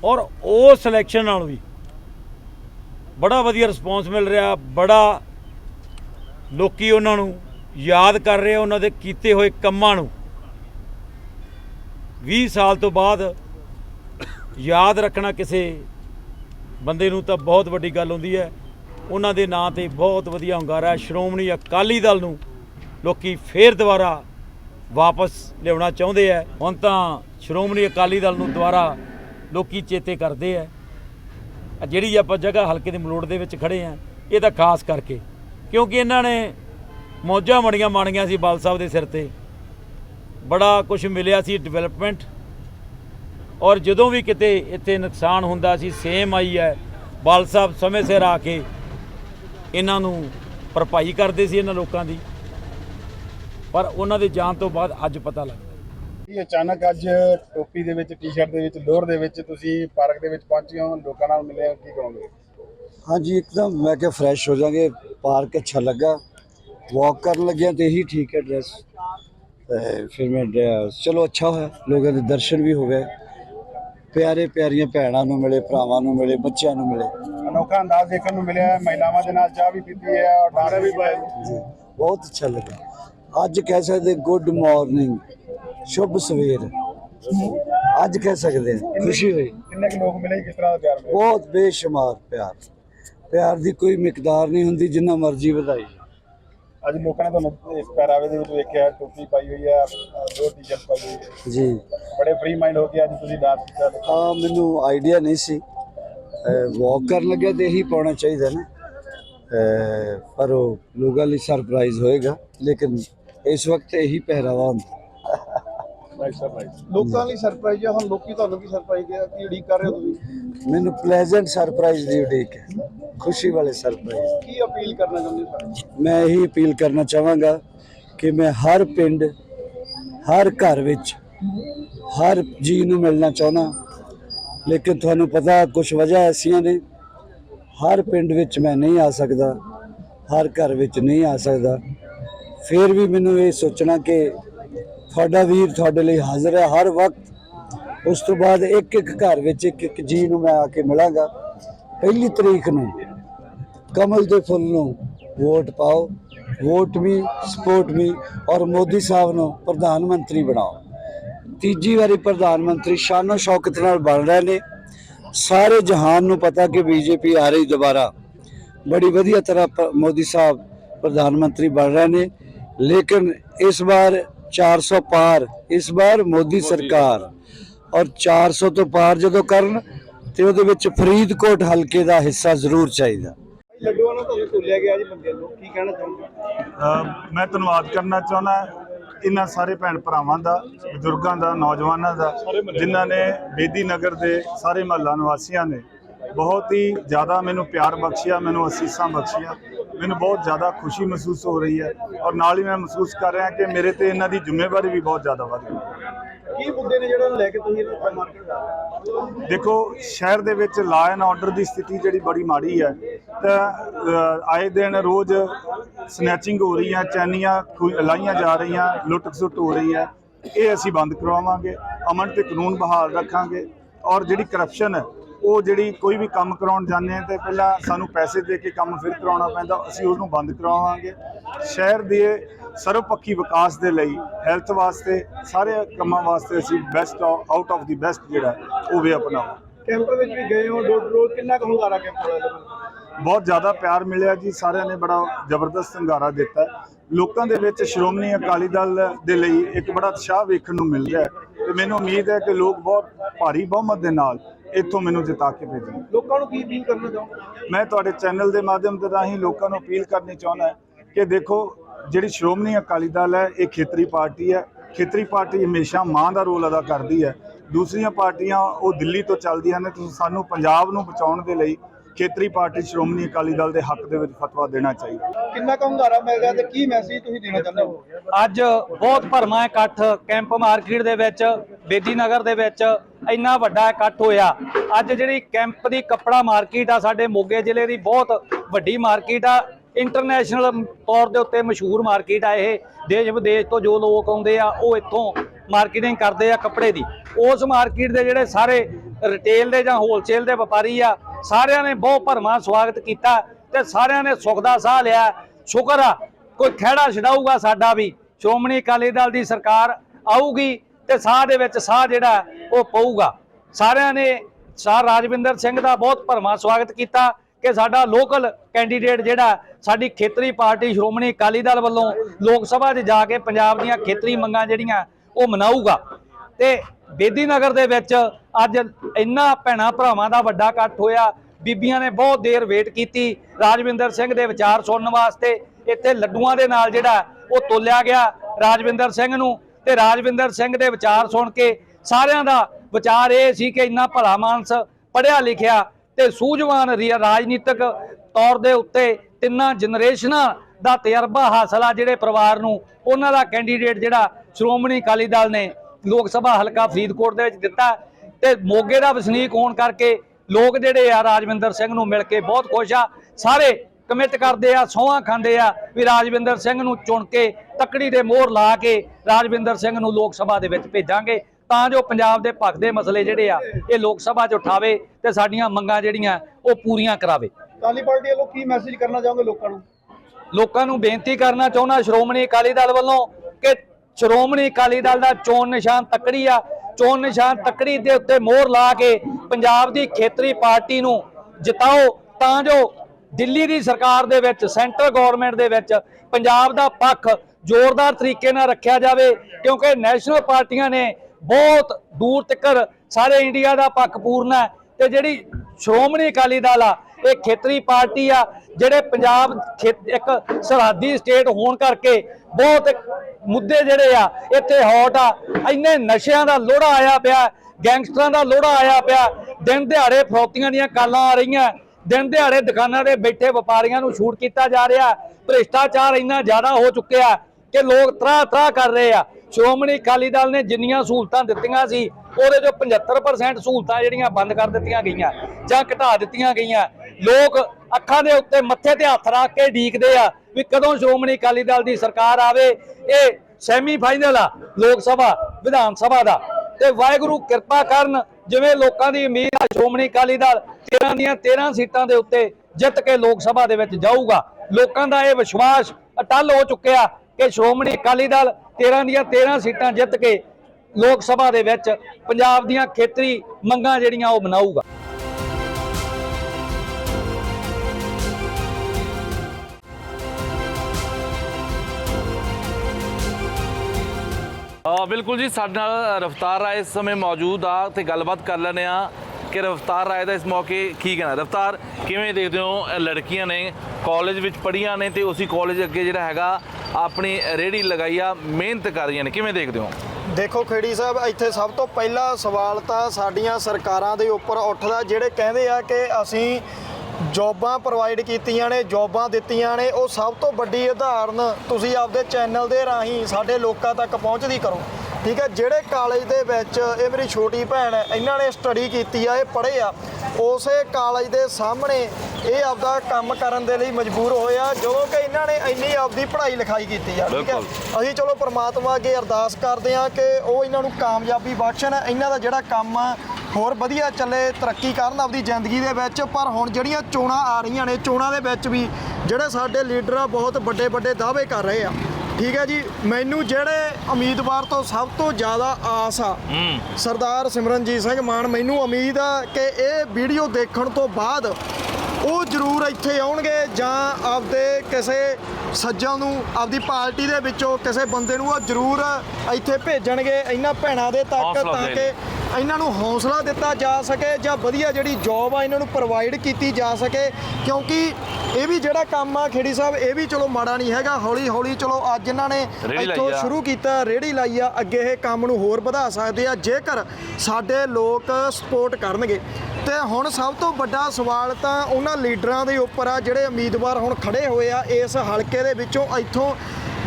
ਔਰ ਉਸ ਇਲੈਕਸ਼ਨ ਨਾਲ ਵੀ ਬੜਾ ਵਧੀਆ ਰਿਸਪੌਂਸ ਮਿਲ ਰਿਹਾ, ਬੜਾ ਲੋਕੀ ਉਹਨਾਂ ਨੂੰ ਯਾਦ ਕਰ ਰਹੇ ਉਹਨਾਂ ਦੇ ਕੀਤੇ ਹੋਏ ਕੰਮਾਂ ਨੂੰ। 20 ਸਾਲ ਤੋਂ ਬਾਅਦ ਯਾਦ ਰੱਖਣਾ ਕਿਸੇ ਬੰਦੇ ਨੂੰ ਤਾਂ ਬਹੁਤ ਵੱਡੀ ਗੱਲ ਹੁੰਦੀ ਹੈ। ਉਹਨਾਂ ਦੇ ਨਾਂ ਤੇ ਬਹੁਤ ਵਧੀਆ ਹੁੰਗਾਰਾ ਸ਼੍ਰੋਮਣੀ ਅਕਾਲੀ ਦਲ ਨੂੰ ਲੋਕੀ ਫੇਰ ਦੁਬਾਰਾ ਵਾਪਸ ਲਿਆਉਣਾ ਚਾਹੁੰਦੇ ਆ। ਹੁਣ ਤਾਂ ਸ਼੍ਰੋਮਣੀ ਅਕਾਲੀ ਦਲ ਨੂੰ ਦੁਬਾਰਾ ਲੋਕੀ ਚੇਤੇ ਕਰਦੇ ਆ। ਆ ਜਿਹੜੀ ਆਪਾਂ ਜਗ੍ਹਾ ਹਲਕੇ ਦੇ ਮਲੋੜ ਦੇ ਵਿੱਚ ਖੜੇ ਆ, ਇਹ ਤਾਂ ਖਾਸ ਕਰਕੇ। ਕਿਉਂਕਿ ਇਹਨਾਂ ਨੇ ਮੌਜਾਂ ਮੜੀਆਂ ਮਾਣੀਆਂ ਸੀ ਬਾਲ ਸਾਹਿਬ ਦੇ ਸਿਰ ਤੇ। ਬੜਾ ਕੁਝ ਮਿਲਿਆ ਸੀ ਡਿਵੈਲਪਮੈਂਟ ਔਰ ਜਦੋਂ ਵੀ ਕਿਤੇ ਇੱਥੇ ਨੁਕਸਾਨ ਹੁੰਦਾ ਸੀ ਸੇਮ ਆਈ ਹੈ। ਬਾਲ ਸਾਹਿਬ ਸਮੇਂ ਸਿਰ ਆ ਕੇ ਇਹਨਾਂ ਨੂੰ ਭਰਪਾਈ ਕਰਦੇ ਸੀ ਇਹਨਾਂ ਲੋਕਾਂ ਦੀ। ਪਰ ਉਹਨਾਂ ਦੇ ਜਾਣ ਤੋਂ ਬਾਅਦ ਅੱਜ ਪਤਾ ਲੱਗਦਾ ਇਹ ਅਚਾਨਕ ਅੱਜ ਟੋਪੀ ਦੇ ਵਿੱਚ ਟੀ-ਸ਼ਰਟ ਦੇ ਵਿੱਚ ਲੋਅਰ ਦੇ ਵਿੱਚ ਤੁਸੀਂ ਪਾਰਕ ਦੇ ਵਿੱਚ ਪਹੁੰਚੇ ਹੋ ਲੋਕਾਂ ਨਾਲ ਮਿਲੇ ਹੋ ਕੀ ਕਹੋਗੇ? ਹਾਂਜੀ ਇੱਕਦਮ ਮੈਂ ਕਿਹਾ ਫਰੈਸ਼ ਹੋ ਜਾਾਂਗੇ ਪਾਰਕ ਅੱਛਾ ਲੱਗਾ। ਵਾਕ ਕਰਨ ਲੱਗਿਆ ਤੇ ਇਹੀ ਠੀਕ ਹੈ ਡਰੈਸ ਤੇ ਫਿਰ ਮੈਂ ਚਲੋ ਅੱਛਾ ਹੋਇਆ ਲੋਕਾਂ ਦੇ ਦਰਸ਼ਨ ਵੀ ਹੋ ਗਏ। ਪਿਆਰੇ ਪਿਆਰੀਆਂ ਭੈਣਾਂ ਨੂੰ ਮਿਲੇ ਭਰਾਵਾਂ ਨੂੰ ਮਿਲੇ ਬੱਚਿਆਂ ਨੂੰ ਮਿਲੇ। ਅਨੋਖਾ ਅੰਦਾਜ਼ ਦੇਖਣ ਨੂੰ ਮਿਲਿਆ ਮਹਿਲਾਵਾਂ ਦੇ ਨਾਲ ਚਾਹ ਵੀ ਪੀਤੀ ਹੈ ਔਰ ਡਾਂਸ ਵੀ ਪਾਇਆ। ਬਹੁਤ ਅੱਛਾ ਲੱਗਾ। ਅੱਜ ਕਹਿ ਸਕਦੇ ਗੁੱਡ ਮਾਰਨਿੰਗ ਸ਼ੁਭ ਸਵੇਰ। ਅੱਜ ਕਹਿ ਸਕਦੇ ਹਾਂ ਖੁਸ਼ੀ ਹੋਈ। ਕਿੰਨੇ ਕੁ ਲੋਕ ਮਿਲੇ ਕਿਸ ਤਰ੍ਹਾਂ ਦਾ ਪਿਆਰ ਮਿਲਿਆ? ਬਹੁਤ ਬੇਸ਼ੁਮਾਰ ਪਿਆਰ। ਪਿਆਰ ਦੀ ਕੋਈ ਮਿਕਦਾਰ ਨਹੀਂ ਹੁੰਦੀ ਜਿੰਨਾ ਮਰਜ਼ੀ ਵਧਾਈ ਅੱਜ ਲੋਕਾਂ ਨੇ ਤੁਹਾਨੂੰ ਇਸ ਪਹਿਰਾਵੇ ਦੇ ਵਿੱਚ ਵੇਖਿਆ ਟੋਪੀ ਪਾਈ ਹੋਈ ਹੈ ਦੋ ਟੀ-ਸ਼ਰਟ ਪਾਈ ਹੋਈ ਹੈ ਜੀ। ਬੜੇ ਫ੍ਰੀ ਮਾਈਂਡ ਹੋ ਕੇ ਅੱਜ ਤੁਸੀਂ ਡਾਂਸ ਕੀਤਾ। ਆ ਮੈਨੂੰ ਆਈਡੀਆ ਨਹੀਂ ਸੀ। ਵਾਕ ਕਰਨ ਲੱਗਿਆ ਤੇ ਇਹੀ ਪਾਉਣਾ ਚਾਹੀਦਾ ਨਾ। ਪਰ ਉਹ ਲੋਕਾਂ ਲਈ ਸਰਪ੍ਰਾਈਜ਼ ਹੋਏਗਾ ਲੇਕਿਨ ਇਸ ਵਕਤ ਇਹੀ ਪਹਿਰਾਵਾ ਹੁੰਦਾ। ਲੋਕਾਂ ਲਈ ਸਰਪ੍ਰਾਈਜ਼ ਹੈ ਹੁਣ ਲੋਕੀ ਤੁਹਾਨੂੰ ਕੀ ਸਰਪ੍ਰਾਈਜ਼ ਹੈ ਕੀ ਉਡੀਕ ਕਰ ਰਹੇ ਹੋ ਤੁਸੀਂ? ਮੈਨੂੰ ਪਲੇਜ਼ੈਂਟ ਸਰਪ੍ਰਾਈਜ਼ ਦੀ ਉਡੀਕ ਹੈ। ਖੁਸ਼ੀ ਵਾਲੇ ਸਰਪ੍ਰਾਈਜ਼ ਕੀ ਅਪੀਲ ਕਰਨਾ ਚਾਹੁੰਦੇ ਹੋ ਮੈਂ ਇਹੀ ਅਪੀਲ ਕਰਨਾ ਚਾਹਾਂਗਾ ਕਿ ਮੈਂ ਹਰ ਪਿੰਡ ਹਰ ਘਰ ਵਿੱਚ ਹਰ ਜੀ ਨੂੰ ਮਿਲਣਾ ਚਾਹੁੰਦਾ। ਲੇਕਿਨ ਤੁਹਾਨੂੰ ਪਤਾ ਕੁਝ ਵਜ੍ਹਾ ਐਸੀਆਂ ਨੇ ਹਰ ਪਿੰਡ ਵਿੱਚ ਮੈਂ ਨਹੀਂ ਆ ਸਕਦਾ ਹਰ ਘਰ ਵਿੱਚ ਨਹੀਂ ਆ ਸਕਦਾ। ਫਿਰ ਵੀ ਮੈਨੂੰ ਇਹ ਸੋਚਣਾ ਕਿ ਤੁਹਾਡਾ ਵੀਰ ਤੁਹਾਡੇ ਲਈ ਹਾਜ਼ਰ ਹੈ ਹਰ ਵਕਤ। ਉਸ ਤੋਂ ਬਾਅਦ ਇੱਕ ਇੱਕ ਘਰ ਵਿੱਚ ਇੱਕ ਇੱਕ ਜੀ ਨੂੰ ਮੈਂ ਆ ਕੇ ਮਿਲਾਂਗਾ। ਪਹਿਲੀ ਤਰੀਕ ਨੂੰ ਕਮਲ ਦੇ ਫੁੱਲ ਨੂੰ ਵੋਟ ਪਾਓ, ਵੋਟ ਵੀ, ਸਪੋਰਟ ਵੀ ਔਰ ਮੋਦੀ ਸਾਹਿਬ ਨੂੰ ਪ੍ਰਧਾਨ ਮੰਤਰੀ ਬਣਾਓ। ਤੀਜੀ ਵਾਰੀ ਪ੍ਰਧਾਨ ਮੰਤਰੀ ਸ਼ਾਨੋ ਸ਼ੌਕਤ ਨਾਲ ਬਣ ਰਹੇ ਨੇ। ਸਾਰੇ ਜਹਾਨ ਨੂੰ ਪਤਾ ਕਿ ਬੀਜੇਪੀ ਆ ਰਹੀ ਦੁਬਾਰਾ। ਬੜੀ ਵਧੀਆ ਤਰ੍ਹਾਂ ਪ- ਮੋਦੀ ਸਾਹਿਬ ਪ੍ਰਧਾਨ ਮੰਤਰੀ ਬਣ ਰਹੇ ਨੇ। ਲੇਕਿਨ ਇਸ ਵਾਰ 400 ਪਾਰ ਇਸ ਵਾਰ ਮੋਦੀ ਸਰਕਾਰ ਔਰ 400 ਤੋਂ ਪਾਰ ਜਦੋਂ ਕਰਨ ਤੇ ਉਹਦੇ ਵਿੱਚ ਫਰੀਦਕੋਟ ਹਲਕੇ ਦਾ ਹਿੱਸਾ ਜ਼ਰੂਰ ਚਾਹੀਦਾ ਲੱਡੂਆਂ ਨੂੰ ਤੁਹਾਨੂੰ ਭੁੱਲਿਆ ਗਿਆ ਜੀ ਬੰਦੇ ਨੂੰ ਕੀ ਕਹਿਣਾ ਚਾਹੁੰਦੇ ਅ, ਮੈਂ ਧੰਨਵਾਦ ਕਰਨਾ ਚਾਹੁੰਦਾ ਇਹਨਾਂ ਸਾਰੇ ਭੈਣ ਭਰਾਵਾਂ ਦਾ ਬਜ਼ੁਰਗਾਂ ਦਾ ਨੌਜਵਾਨਾਂ ਦਾ ਜਿਨ੍ਹਾਂ ਨੇ ਬੇਦੀ ਨਗਰ ਦੇ ਸਾਰੇ ਮਹੱਲਾ ਨਿਵਾਸੀਆਂ ਨੇ ਬਹੁਤ ਹੀ ਜ਼ਿਆਦਾ ਮੈਨੂੰ ਪਿਆਰ ਬਖਸ਼ਿਆ ਮੈਨੂੰ ਅਸੀਸਾਂ ਬਖਸ਼ੀਆਂ ਮੈਨੂੰ ਬਹੁਤ ਜ਼ਿਆਦਾ ਖੁਸ਼ੀ ਮਹਿਸੂਸ ਹੋ ਰਹੀ ਹੈ ਔਰ ਨਾਲ ਹੀ ਮੈਂ ਮਹਿਸੂਸ ਕਰ ਰਿਹਾ ਕਿ ਮੇਰੇ ਤੇ ਇਹਨਾਂ ਦੀ ਜ਼ਿੰਮੇਵਾਰੀ ਵੀ ਬਹੁਤ ਜ਼ਿਆਦਾ ਵੱਧ ਗਈ। ਕੀ ਮੁੱਦੇ ਨੇ ਜਿਹੜਾ ਲੈ ਕੇ ਤੁਸੀਂ ਇਹਨਾਂ ਮਾਰਕੀਟ ਦਾ ਦੇਖੋ ਸ਼ਹਿਰ ਦੇ ਵਿੱਚ ਲਾ ਐਂਡ ਆਰਡਰ ਦੀ ਸਥਿਤੀ ਜਿਹੜੀ ਬੜੀ ਮਾੜੀ ਹੈ ਤਾਂ ਆਏ ਦਿਨ ਰੋਜ਼ ਸਨੈਚਿੰਗ ਹੋ ਰਹੀ ਹੈ ਚੈਨੀਆਂ ਲਾਈਆਂ ਜਾ ਰਹੀਆਂ ਲੁੱਟ ਖਸੁੱਟ ਹੋ ਰਹੀ ਹੈ। ਇਹ ਅਸੀਂ ਬੰਦ ਕਰਵਾਵਾਂਗੇ ਅਮਨ ਤੇ ਕਾਨੂੰਨ ਬਹਾਲ ਰੱਖਾਂਗੇ ਔਰ ਜਿਹੜੀ ਕਰਪਸ਼ਨ ਹੈ ਉਹ ਜਿਹੜੀ ਕੋਈ ਵੀ ਕੰਮ ਕਰਾਉਣ ਜਾਂਦੇ ਆ ਤੇ ਪਹਿਲਾਂ ਸਾਨੂੰ ਪੈਸੇ ਦੇ ਕੇ ਕੰਮ ਫਿਰ ਕਰਾਉਣਾ ਪੈਂਦਾ ਅਸੀਂ ਉਹਨੂੰ ਬੰਦ ਕਰਵਾਵਾਂਗੇ ਸ਼ਹਿਰ ਦੇ ਸਰਵਪੱਖੀ ਵਿਕਾਸ ਦੇ ਲਈ ਹੈਲਥ ਵਾਸਤੇ ਸਾਰੇ ਕੰਮਾਂ ਵਾਸਤੇ ਅਸੀਂ best out of the best ਜਿਹੜਾ ਉਹ ਵੀ ਅਪਣਾਵਾਂਗੇ। ਕੈਂਪ ਵਿੱਚ ਵੀ ਗਏ ਹੋ ਡੋਰ ਰੋਜ਼ ਕਿੰਨਾ ਕੁ ਹੁੰਗਾਰਾ ਕੈਂਪ ਵਾਲਾ ਬਹੁਤ ਜ਼ਿਆਦਾ ਪਿਆਰ ਮਿਲਿਆ ਜੀ ਸਾਰਿਆਂ ਨੇ ਬੜਾ ਜ਼ਬਰਦਸਤ ਹੰਗਾਰਾ ਦਿੱਤਾ। ਲੋਕਾਂ ਦੇ ਵਿੱਚ ਸ਼੍ਰੋਮਣੀ ਅਕਾਲੀ ਦਲ ਦੇ ਲਈ ਇੱਕ ਬੜਾ ਉਤਸ਼ਾਹ ਵੇਖਣ ਨੂੰ ਮਿਲ ਰਿਹਾ ਹੈ ਤੇ ਮੈਨੂੰ ਉਮੀਦ ਹੈ ਕਿ ਲੋਕ ਬਹੁਤ ਭਾਰੀ ਬਹੁਮਤ ਦੇ ਨਾਲ ਇੱਥੋਂ ਮੈਨੂੰ ਜਿਤਾ ਕੇ ਭੇਜਣਗੇ ਲੋਕਾਂ ਨੂੰ ਕੀ ਅਪੀਲ ਕਰਨਾ ਚਾਹੁੰਦੇ ਮੈਂ ਤੁਹਾਡੇ ਚੈਨਲ ਦੇ ਮਾਧਿਅਮ ਦੇ ਰਾਹੀਂ ਲੋਕਾਂ ਨੂੰ ਅਪੀਲ ਕਰਨੀ ਚਾਹੁੰਦਾ ਕਿ ਦੇਖੋ ਜਿਹੜੀ ਸ਼੍ਰੋਮਣੀ ਅਕਾਲੀ ਦਲ ਹੈ ਇਹ ਖੇਤਰੀ ਪਾਰਟੀ ਹੈ। ਖੇਤਰੀ ਪਾਰਟੀ ਹਮੇਸ਼ਾ ਮਾਂ ਦਾ ਰੋਲ ਅਦਾ ਕਰਦੀ ਹੈ। ਦੂਸਰੀਆਂ ਪਾਰਟੀਆਂ ਉਹ ਦਿੱਲੀ ਤੋਂ ਚੱਲਦੀਆਂ ਨੇ ਤੁਸੀਂ ਸਾਨੂੰ ਪੰਜਾਬ ਨੂੰ ਬਚਾਉਣ ਦੇ ਲਈ ਖੇਤਰੀ ਪਾਰਟੀ ਸ਼੍ਰੋਮਣੀ ਅਕਾਲੀ ਦਲ ਦੇ ਹੱਕ ਦੇ ਵਿੱਚ ਫਤਵਾ ਦੇਣਾ ਚਾਹੀਦਾ। ਕਿੰਨਾ ਕੁ ਹੁੰਗਾਰਾ ਮਿਲ ਗਿਆ ਤੇ ਕੀ ਮੈਸੇਜ ਤੁਸੀਂ ਦੇਣਾ ਚਾਹੁੰਦੇ ਹੋ? ਅੱਜ ਬਹੁਤ ਭਰਮਾ ਇਕੱਠ ਕੈਂਪ ਮਾਰਕੀਟ ਦੇ ਵਿੱਚ ਬੇਦੀ ਨਗਰ ਦੇ ਵਿੱਚ ਇੰਨਾ ਵੱਡਾ ਇਕੱਠ ਹੋਇਆ। ਅੱਜ ਜਿਹੜੀ ਕੈਂਪ ਦੀ ਕੱਪੜਾ ਮਾਰਕੀਟ ਆ ਸਾਡੇ ਮੋਗੇ ਜ਼ਿਲ੍ਹੇ ਦੀ ਬਹੁਤ ਵੱਡੀ ਮਾਰਕੀਟ ਆ। ਇੰਟਰਨੈਸ਼ਨਲ ਤੌਰ ਦੇ ਉੱਤੇ ਮਸ਼ਹੂਰ ਮਾਰਕੀਟ ਆ ਇਹ। ਦੇਸ਼ ਵਿਦੇਸ਼ ਤੋਂ ਜੋ ਲੋਕ ਆਉਂਦੇ ਆ ਉਹ ਇੱਥੋਂ ਮਾਰਕੀਟਿੰਗ ਕਰਦੇ ਆ ਕੱਪੜੇ ਦੀ। ਉਸ ਮਾਰਕੀਟ ਦੇ ਜਿਹੜੇ ਸਾਰੇ ਰਿਟੇਲ ਦੇ ਜਾਂ ਹੋਲਸੇਲ ਦੇ ਵਪਾਰੀ ਆ ਸਾਰਿਆਂ ਨੇ ਬਹੁਤ ਭਰਮਾ ਸਵਾਗਤ ਕੀਤਾ ਤੇ ਸਾਰਿਆਂ ਨੇ ਸੁੱਖ ਦਾ ਸਾਹ ਲਿਆ। ਸ਼ੁਕਰ ਆ, ਕੋਈ ਖਹਿੜਾ ਛਡਾਊਗਾ ਸਾਡਾ ਵੀ। ਸ਼੍ਰੋਮਣੀ ਅਕਾਲੀ ਦਲ ਦੀ ਸਰਕਾਰ ਆਊਗੀ ਤੇ ਸਾਹ ਦੇ ਵਿੱਚ ਸਾਹ ਜਿਹੜਾ ਉਹ ਪਊਗਾ। ਸਾਰਿਆਂ ਨੇ ਸਾਰ ਰਾਜਵਿੰਦਰ ਸਿੰਘ ਦਾ ਬਹੁਤ ਭਰਮਾ ਸਵਾਗਤ ਕੀਤਾ ਕਿ ਸਾਡਾ ਲੋਕਲ ਕੈਂਡੀਡੇਟ ਜਿਹੜਾ ਸਾਡੀ ਖੇਤਰੀ ਪਾਰਟੀ ਸ਼੍ਰੋਮਣੀ ਅਕਾਲੀ ਦਲ ਵੱਲੋਂ ਲੋਕ ਸਭਾ 'ਚ ਜਾ ਕੇ ਪੰਜਾਬ ਦੀਆਂ ਖੇਤਰੀ ਮੰਗਾਂ ਜਿਹੜੀਆਂ ਉਹ ਮਨਾਊਗਾ। ਤੇ ਬੇਦੀ ਨਗਰ ਦੇ ਵਿੱਚ ਅੱਜ ਇੰਨਾ ਭੈਣਾ ਭਰਾਵਾਂ ਦਾ ਵੱਡਾ ਇਕੱਠ ਹੋਇਆ। ਬੀਬੀਆਂ ਨੇ ਬਹੁਤ ਦੇਰ ਵੇਟ ਕੀਤੀ। ਰਾਜਵਿੰਦਰ ਸਿੰਘ ਦੇ ਵਿਚਾਰ ਸੁਣਨ ਵਾਸਤੇ ਇੱਥੇ ਲੱਡੂਆਂ ਦੇ ਨਾਲ ਜਿਹੜਾ ਉਹ ਤੋਲਿਆ ਗਿਆ ਰਾਜਵਿੰਦਰ ਸਿੰਘ ਨੂੰ ਤੇ ਰਾਜਵਿੰਦਰ ਸਿੰਘ ਦੇ ਵਿਚਾਰ ਸੁਣ ਕੇ ਸਾਰਿਆਂ ਦਾ ਵਿਚਾਰ ਇਹ ਸੀ ਕਿ ਇੰਨਾ ਭਲਾ ਮਾਨਸ ਪੜ੍ਹਿਆ ਲਿਖਿਆ ਤੇ ਸੂਝਵਾਨ ਰੀ- ਰਾਜਨੀਤਿਕ ਤੌਰ ਦੇ ਉੱਤੇ ਤਿੰਨਾਂ ਜਨਰੇਸ਼ਨਾਂ ਦਾ ਤਜਰਬਾ ਹਾਸਲ ਆ ਜਿਹੜੇ ਪਰਿਵਾਰ ਨੂੰ। ਉਹਨਾਂ ਦਾ ਕੈਂਡੀਡੇਟ ਜਿਹੜਾ ਸ਼੍ਰੋਮਣੀ ਅਕਾਲੀ ਦਲ ਨੇ ਲੋਕ ਸਭਾ ਹਲਕਾ ਫਰੀਦਕੋਟ ਦੇ ਵਿੱਚ ਦਿੱਤਾ ਤੇ ਮੋਗੇ ਦਾ ਵਸਨੀਕ ਹੋਣ ਕਰਕੇ ਲੋਕ ਜਿਹੜੇ ਆ ਰਾਜਵਿੰਦਰ ਸਿੰਘ ਨੂੰ ਮਿਲ ਕੇ ਬਹੁਤ ਖੁਸ਼ ਆ। ਸਾਰੇ ਕਮਿਟ ਕਰਦੇ ਆ ਸਹੁੰਆਂ ਖਾਂਦੇ ਆ ਵੀ ਰਾਜਵਿੰਦਰ ਸਿੰਘ ਨੂੰ ਚੁਣ ਕੇ ਤਕੜੀ ਦੇ ਮੋਹਰ ਲਾ ਕੇ ਰਾਜਵਿੰਦਰ ਸਿੰਘ ਨੂੰ ਲੋਕ ਸਭਾ ਦੇ ਵਿੱਚ ਭੇਜਾਂਗੇ। ਤਾਂ ਜੋ ਪੰਜਾਬ ਦੇ ਭੱਖ ਦੇ ਮਸਲੇ ਜਿਹੜੇ ਆ ਇਹ ਲੋਕ ਸਭਾ 'ਚ ਉਠਾਵੇ ਤੇ ਸਾਡੀਆਂ ਮੰਗਾਂ ਜਿਹੜੀਆਂ ਉਹ ਪੂਰੀਆਂ ਕਰਾਵੇ। ਅਕਾਲੀ ਪਾਰਟੀ ਵੱਲੋਂ ਕੀ ਮੈਸੇਜ ਕਰਨਾ ਚਾਹੋਗੇ ਲੋਕਾਂ ਨੂੰ? ਲੋਕਾਂ ਨੂੰ ਬੇਨਤੀ ਕਰਨਾ ਚਾਹੁੰਦਾ ਸ਼੍ਰੋਮਣੀ ਅਕਾਲੀ ਦਲ ਵੱਲੋਂ ਕਿ ਸ਼੍ਰੋਮਣੀ ਅਕਾਲੀ ਦਲ ਦਾ ਚੋਣ ਨਿਸ਼ਾਨ ਤੱਕੜੀ ਆ। ਚੋਣ ਨਿਸ਼ਾਨ ਤੱਕੜੀ ਦੇ ਉੱਤੇ ਮੋਹਰ ਲਾ ਕੇ ਪੰਜਾਬ ਦੀ ਖੇਤਰੀ ਪਾਰਟੀ ਨੂੰ ਜਿਤਾਓ ਤਾਂ ਜੋ ਦਿੱਲੀ ਦੀ ਸਰਕਾਰ ਦੇ ਵਿੱਚ, ਸੈਂਟਰ ਗਵਰਨਮੈਂਟ ਦੇ ਵਿੱਚ ਪੰਜਾਬ ਦਾ ਪੱਖ ਜ਼ੋਰਦਾਰ ਤਰੀਕੇ ਨਾਲ ਰੱਖਿਆ ਜਾਵੇ। ਕਿਉਂਕਿ ਨੈਸ਼ਨਲ ਪਾਰਟੀਆਂ ਨੇ ਬਹੁਤ ਦੂਰ ਤੱਕ ਸਾਰੇ ਇੰਡੀਆ ਦਾ ਪੱਖ ਪੂਰਨਾ ਹੈ ਤੇ ਜਿਹੜੀ ਸ਼੍ਰੋਮਣੀ ਅਕਾਲੀ ਦਲ ਆ, ਇਹ ਖੇਤਰੀ ਪਾਰਟੀ ਆ, ਜਿਹੜੇ ਪੰਜਾਬ ਖੇਤ- ਇੱਕ ਸਰਹੱਦੀ ਸਟੇਟ ਹੋਣ ਕਰਕੇ ਬਹੁਤ ਮੁੱਦੇ ਜਿਹੜੇ ਆ, ਇੱਥੇ ਹੌਟ ਆ। ਇੰਨੇ ਨਸ਼ਿਆਂ ਦਾ ਲੋੜਾ ਆਇਆ ਪਿਆ, ਗੈਂਗਸਟਰਾਂ ਦਾ ਲੋੜਾ ਆਇਆ ਪਿਆ। ਦਿਨ ਦਿਹਾੜੇ ਫਰੋਤੀਆਂ ਦੀਆਂ ਕਾਲਾਂ ਆ ਰਹੀਆਂ। ਦਿਨ ਦਿਹਾੜੇ ਦੁਕਾਨਾਂ ਦੇ ਬੈਠੇ ਵਪਾਰੀਆਂ ਨੂੰ ਛੂਟ ਕੀਤਾ ਜਾ ਰਿਹਾ। ਭ੍ਰਿਸ਼ਟਾਚਾਰ ਇੰਨਾ ਜ਼ਿਆਦਾ ਹੋ ਚੁੱਕਿਆ ਕਿ ਲੋਕ ਤਰਾ ਤਰਾ ਕਰ ਰਹੇ ਆ। ਸ਼੍ਰੋਮਣੀ ਅਕਾਲੀ ਦਲ ਨੇ ਜਿੰਨੀਆਂ ਸਹੂਲਤਾਂ ਦਿੱਤੀਆਂ ਸੀ, ਉਹਦੇ ਚੋਂ 75% ਸਹੂਲਤਾਂ ਜਿਹੜੀਆਂ ਬੰਦ ਕਰ ਦਿੱਤੀਆਂ ਗਈਆਂ ਜਾਂ ਘਟਾ ਦਿੱਤੀਆਂ ਗਈਆਂ। ਲੋਕ ਅੱਖਾਂ ਦੇ ਉੱਤੇ ਮੱਥੇ ਤੇ ਹੱਥ ਰੱਖ ਕੇ ਢੀਕਦੇ ਆ ਵੀ ਕਦੋਂ ਸ਼੍ਰੋਮਣੀ ਅਕਾਲੀ ਦਲ ਦੀ ਸਰਕਾਰ ਆਵੇ। ਇਹ ਸੈਮੀ ਫਾਈਨਲ ਆ, ਲੋਕ ਸਭਾ, ਵਿਧਾਨ ਸਭਾ ਦਾ। ਤੇ ਵਾਹਿਗੁਰੂ ਕਿਰਪਾ ਕਰਨ, ਜਿਵੇਂ ਲੋਕਾਂ ਦੀ ਉਮੀਦ ਆ, ਸ਼੍ਰੋਮਣੀ ਅਕਾਲੀ ਦਲ 13 ਦੀਆਂ 13 ਸੀਟਾਂ ਦੇ ਉੱਤੇ ਜਿੱਤ ਕੇ ਲੋਕ ਸਭਾ ਦੇ ਵਿੱਚ ਜਾਊਗਾ। ਲੋਕਾਂ ਦਾ ਇਹ ਵਿਸ਼ਵਾਸ ਅਟਲ ਹੋ ਚੁੱਕਿਆ ਕਿ ਸ਼੍ਰੋਮਣੀ ਅਕਾਲੀ ਦਲ 13 ਦੀਆਂ 13 ਸੀਟਾਂ ਜਿੱਤ ਕੇ ਲੋਕ ਸਭਾ ਦੇ ਵਿੱਚ ਪੰਜਾਬ ਦੀਆਂ ਖੇਤਰੀ ਮੰਗਾਂ ਜਿਹੜੀਆਂ ਉਹ ਬਣਾਊਗਾ ਬਿਲਕੁਲ ਜੀ, ਸਾਡੇ ਨਾਲ ਰਫਤਾਰ ਰਾਏ ਇਸ ਸਮੇਂ ਮੌਜੂਦ ਆ ਤੇ ਗੱਲਬਾਤ ਕਰ ਲੈਂਦੇ ਆ ਕਿ ਰਫਤਾਰ ਰਾਏ ਦਾ ਇਸ ਮੌਕੇ ਕੀ ਕਹਿਣਾ। ਰਫਤਾਰ, ਕਿਵੇਂ ਦੇਖਦੇ ਹੋ ਲੜਕੀਆਂ ਨੇ ਕਾਲਜ ਵਿੱਚ ਪੜ੍ਹੀਆਂ ਨੇ ਤੇ ਉਸੇ ਕਾਲਜ ਅੱਗੇ ਜਿਹੜਾ ਹੈਗਾ, ਆਪਣੀ ਰੇੜੀ ਲਗਾਈ ਆ, ਮਿਹਨਤ ਕਰ ਰਹੀਆਂ ਨੇ। ਕਿਵੇਂ ਦੇਖਦੇ ਹੋ? ਦੇਖੋ ਖੇੜੀ ਸਾਹਿਬ, ਇੱਥੇ ਸਭ ਤੋਂ ਪਹਿਲਾ ਸਵਾਲ ਤਾਂ ਸਾਡੀਆਂ ਸਰਕਾਰਾਂ ਦੇ ਉੱਪਰ ਉੱਠਦਾ, ਜਿਹੜੇ ਕਹਿੰਦੇ ਆ ਕਿ ਅਸੀਂ ਜੌਬਾਂ ਪ੍ਰੋਵਾਈਡ ਕੀਤੀਆਂ ਨੇ ਜੌਬਾਂ ਦਿੱਤੀਆਂ ਨੇ। ਉਹ ਸਭ ਤੋਂ ਵੱਡੀ ਉਦਾਹਰਨ ਤੁਸੀਂ ਆਪਦੇ ਚੈਨਲ ਦੇ ਰਾਹੀਂ ਸਾਡੇ ਲੋਕਾਂ ਤੱਕ ਪਹੁੰਚਦੀ ਕਰੋ। ਠੀਕ ਹੈ ਜਿਹੜੇ ਕਾਲਜ ਦੇ ਵਿੱਚ ਇਹ ਮੇਰੀ ਛੋਟੀ ਭੈਣ ਹੈ ਇਹਨਾਂ ਨੇ ਸਟੱਡੀ ਕੀਤੀ ਆ ਇਹ ਪੜ੍ਹੇ ਆ। ਉਸੇ ਕਾਲਜ ਦੇ ਸਾਹਮਣੇ ਇਹ ਆਪਦਾ ਕੰਮ ਕਰਨ ਦੇ ਲਈ ਮਜਬੂਰ ਹੋਇਆ ਜਦੋਂ ਕਿ ਇਹਨਾਂ ਨੇ ਇੰਨੀ ਆਪਦੀ ਪੜ੍ਹਾਈ ਲਿਖਾਈ ਕੀਤੀ ਆ। ਠੀਕ ਹੈ ਅਸੀਂ ਚਲੋ ਪ੍ਰਮਾਤਮਾ ਅੱਗੇ ਅਰਦਾਸ ਕਰਦੇ ਹਾਂ ਕਿ ਉਹ ਇਹਨਾਂ ਨੂੰ ਕਾਮਯਾਬੀ ਬਖਸ਼ਣ। ਇਹਨਾਂ ਦਾ ਜਿਹੜਾ ਕੰਮ ਆ ਹੋਰ ਵਧੀਆ ਚੱਲੇ ਤਰੱਕੀ ਕਰਨ ਆਪਦੀ ਜ਼ਿੰਦਗੀ ਦੇ ਵਿੱਚ। ਪਰ ਹੁਣ ਜਿਹੜੀਆਂ ਚੋਣਾਂ ਆ ਰਹੀਆਂ ਨੇ ਚੋਣਾਂ ਦੇ ਵਿੱਚ ਵੀ ਜਿਹੜੇ ਸਾਡੇ ਲੀਡਰ ਆ ਬਹੁਤ ਵੱਡੇ ਵੱਡੇ ਦਾਅਵੇ ਕਰ ਰਹੇ ਆ। ਠੀਕ ਹੈ ਜੀ ਮੈਨੂੰ ਜਿਹੜੇ ਉਮੀਦਵਾਰ ਤੋਂ ਸਭ ਤੋਂ ਜ਼ਿਆਦਾ ਆਸ ਆ ਸਰਦਾਰ ਸਿਮਰਨਜੀਤ ਸਿੰਘ ਮਾਨ ਮੈਨੂੰ ਉਮੀਦ ਆ ਕਿ ਇਹ ਵੀਡੀਓ ਦੇਖਣ ਤੋਂ ਬਾਅਦ ਉਹ ਜ਼ਰੂਰ ਇੱਥੇ ਆਉਣਗੇ ਜਾਂ ਆਪਦੇ ਕਿਸੇ ਸੱਜਣ ਨੂੰ ਆਪਦੀ ਪਾਰਟੀ ਦੇ ਵਿੱਚੋਂ ਕਿਸੇ ਬੰਦੇ ਨੂੰ ਉਹ ਜ਼ਰੂਰ ਇੱਥੇ ਭੇਜਣਗੇ ਇਹਨਾਂ ਭੈਣਾਂ ਦੇ ਤੱਕ ਤਾਂ। ਕਿ ਇਹਨਾਂ ਨੂੰ ਹੌਸਲਾ ਦਿੱਤਾ ਜਾ ਸਕੇ ਜਾਂ ਵਧੀਆ ਜਿਹੜੀ ਜੌਬ ਆ ਇਹਨਾਂ ਨੂੰ ਪ੍ਰੋਵਾਈਡ ਕੀਤੀ ਜਾ ਸਕੇ ਕਿਉਂਕਿ ਇਹ ਵੀ ਜਿਹੜਾ ਕੰਮ ਆ ਖੇੜੀ ਸਾਹਿਬ ਇਹ ਵੀ ਚਲੋ ਮਾੜਾ ਨਹੀਂ ਹੈਗਾ ਹੌਲੀ ਹੌਲੀ ਚਲੋ ਅੱਜ ਇਹਨਾਂ ਨੇ ਇੱਥੋਂ। ਸ਼ੁਰੂ ਕੀਤਾ ਰੇੜੀ ਲਾਈ ਆ ਅੱਗੇ ਇਹ ਕੰਮ ਨੂੰ ਹੋਰ ਵਧਾ ਸਕਦੇ ਆ ਜੇਕਰ ਸਾਡੇ ਲੋਕ ਸਪੋਰਟ ਕਰਨਗੇ ਤੇ ਹੁਣ ਸਭ ਤੋਂ ਵੱਡਾ ਸਵਾਲ ਤਾਂ ਉਹਨਾਂ ਲੀਡਰਾਂ ਦੇ ਉੱਪਰ ਆ ਜਿਹੜੇ ਉਮੀਦਵਾਰ ਹੁਣ ਖੜੇ ਹੋਏ ਆ ਇਸ ਹਲਕੇ ਦੇ ਵਿੱਚੋਂ ਇੱਥੋਂ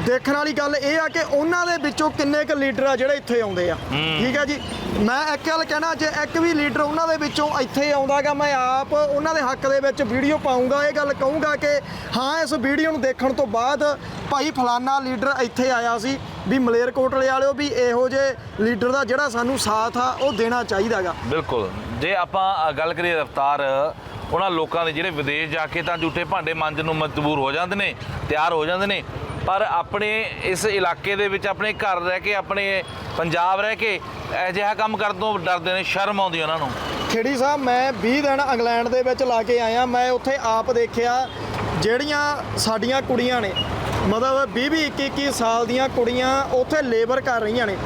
ਦੇਖਣ ਵਾਲੀ ਗੱਲ ਇਹ ਆ ਕਿ ਉਹਨਾਂ ਦੇ ਵਿੱਚੋਂ ਕਿੰਨੇ ਕੁ ਲੀਡਰ ਆ ਜਿਹੜੇ ਇੱਥੇ ਆਉਂਦੇ ਆ। ਠੀਕ ਹੈ ਜੀ? ਮੈਂ ਇੱਕ ਗੱਲ ਕਹਿਣਾ ਜੇ ਇੱਕ ਵੀ ਲੀਡਰ ਉਹਨਾਂ ਦੇ ਵਿੱਚੋਂ ਇੱਥੇ ਆਉਂਦਾਗਾ ਮੈਂ ਆਪ ਉਹਨਾਂ ਦੇ ਹੱਕ ਦੇ ਵਿੱਚ ਵੀਡੀਓ ਪਾਉਂਗਾ ਇਹ ਗੱਲ ਕਹੂੰਗਾ ਕਿ ਹਾਂ ਇਸ ਵੀਡੀਓ ਨੂੰ ਦੇਖਣ ਤੋਂ ਬਾਅਦ ਭਾਈ ਫਲਾਨਾ ਲੀਡਰ ਇੱਥੇ ਆਇਆ ਸੀ ਵੀ ਮਲੇਰਕੋਟਲੇ ਵਾਲਿਓ ਵੀ ਇਹੋ ਜੇ ਲੀਡਰ ਦਾ ਜਿਹੜਾ ਸਾਨੂੰ ਸਾਥ ਆ ਉਹ ਦੇਣਾ ਚਾਹੀਦਾਗਾ। ਬਿਲਕੁਲ। ਜੇ ਆਪਾਂ ਗੱਲ ਕਰੀਏ ਰਫਤਾਰ ਉਹਨਾਂ ਲੋਕਾਂ ਦੇ ਜਿਹੜੇ ਵਿਦੇਸ਼ ਜਾ ਕੇ ਤਾਂ ਝੂਠੇ ਭਾਂਡੇ ਮਾਂਜਣ ਨੂੰ ਮਜਬੂਰ ਹੋ ਜਾਂਦੇ ਨੇ ਤਿਆਰ ਹੋ ਜਾਂਦੇ ਨੇ ਪਰ ਆਪਣੇ ਇਸ ਇਲਾਕੇ ਦੇ ਵਿੱਚ ਆਪਣੇ ਘਰ ਰਹਿ ਕੇ ਆਪਣੇ ਪੰਜਾਬ ਰਹਿ ਕੇ ਅਜਿਹਾ ਕੰਮ ਕਰਨ ਤੋਂ ਡਰਦੇ ਨੇ ਸ਼ਰਮ ਆਉਂਦੀ ਉਹਨਾਂ ਨੂੰ। ਖੇੜੀ ਸਾਹਿਬ ਮੈਂ 20 ਦਿਨ ਇੰਗਲੈਂਡ ਦੇ ਵਿੱਚ ਲਾ ਕੇ ਆਇਆ ਮੈਂ ਉੱਥੇ ਆਪ ਦੇਖਿਆ ਜਿਹੜੀਆਂ ਸਾਡੀਆਂ ਕੁੜੀਆਂ ਨੇ ਮਤਲਬ 20 20 21 21 ਸਾਲ ਦੀਆਂ ਕੁੜੀਆਂ ਉੱਥੇ ਲੇਬਰ ਕਰ ਰਹੀਆਂ ਨੇ।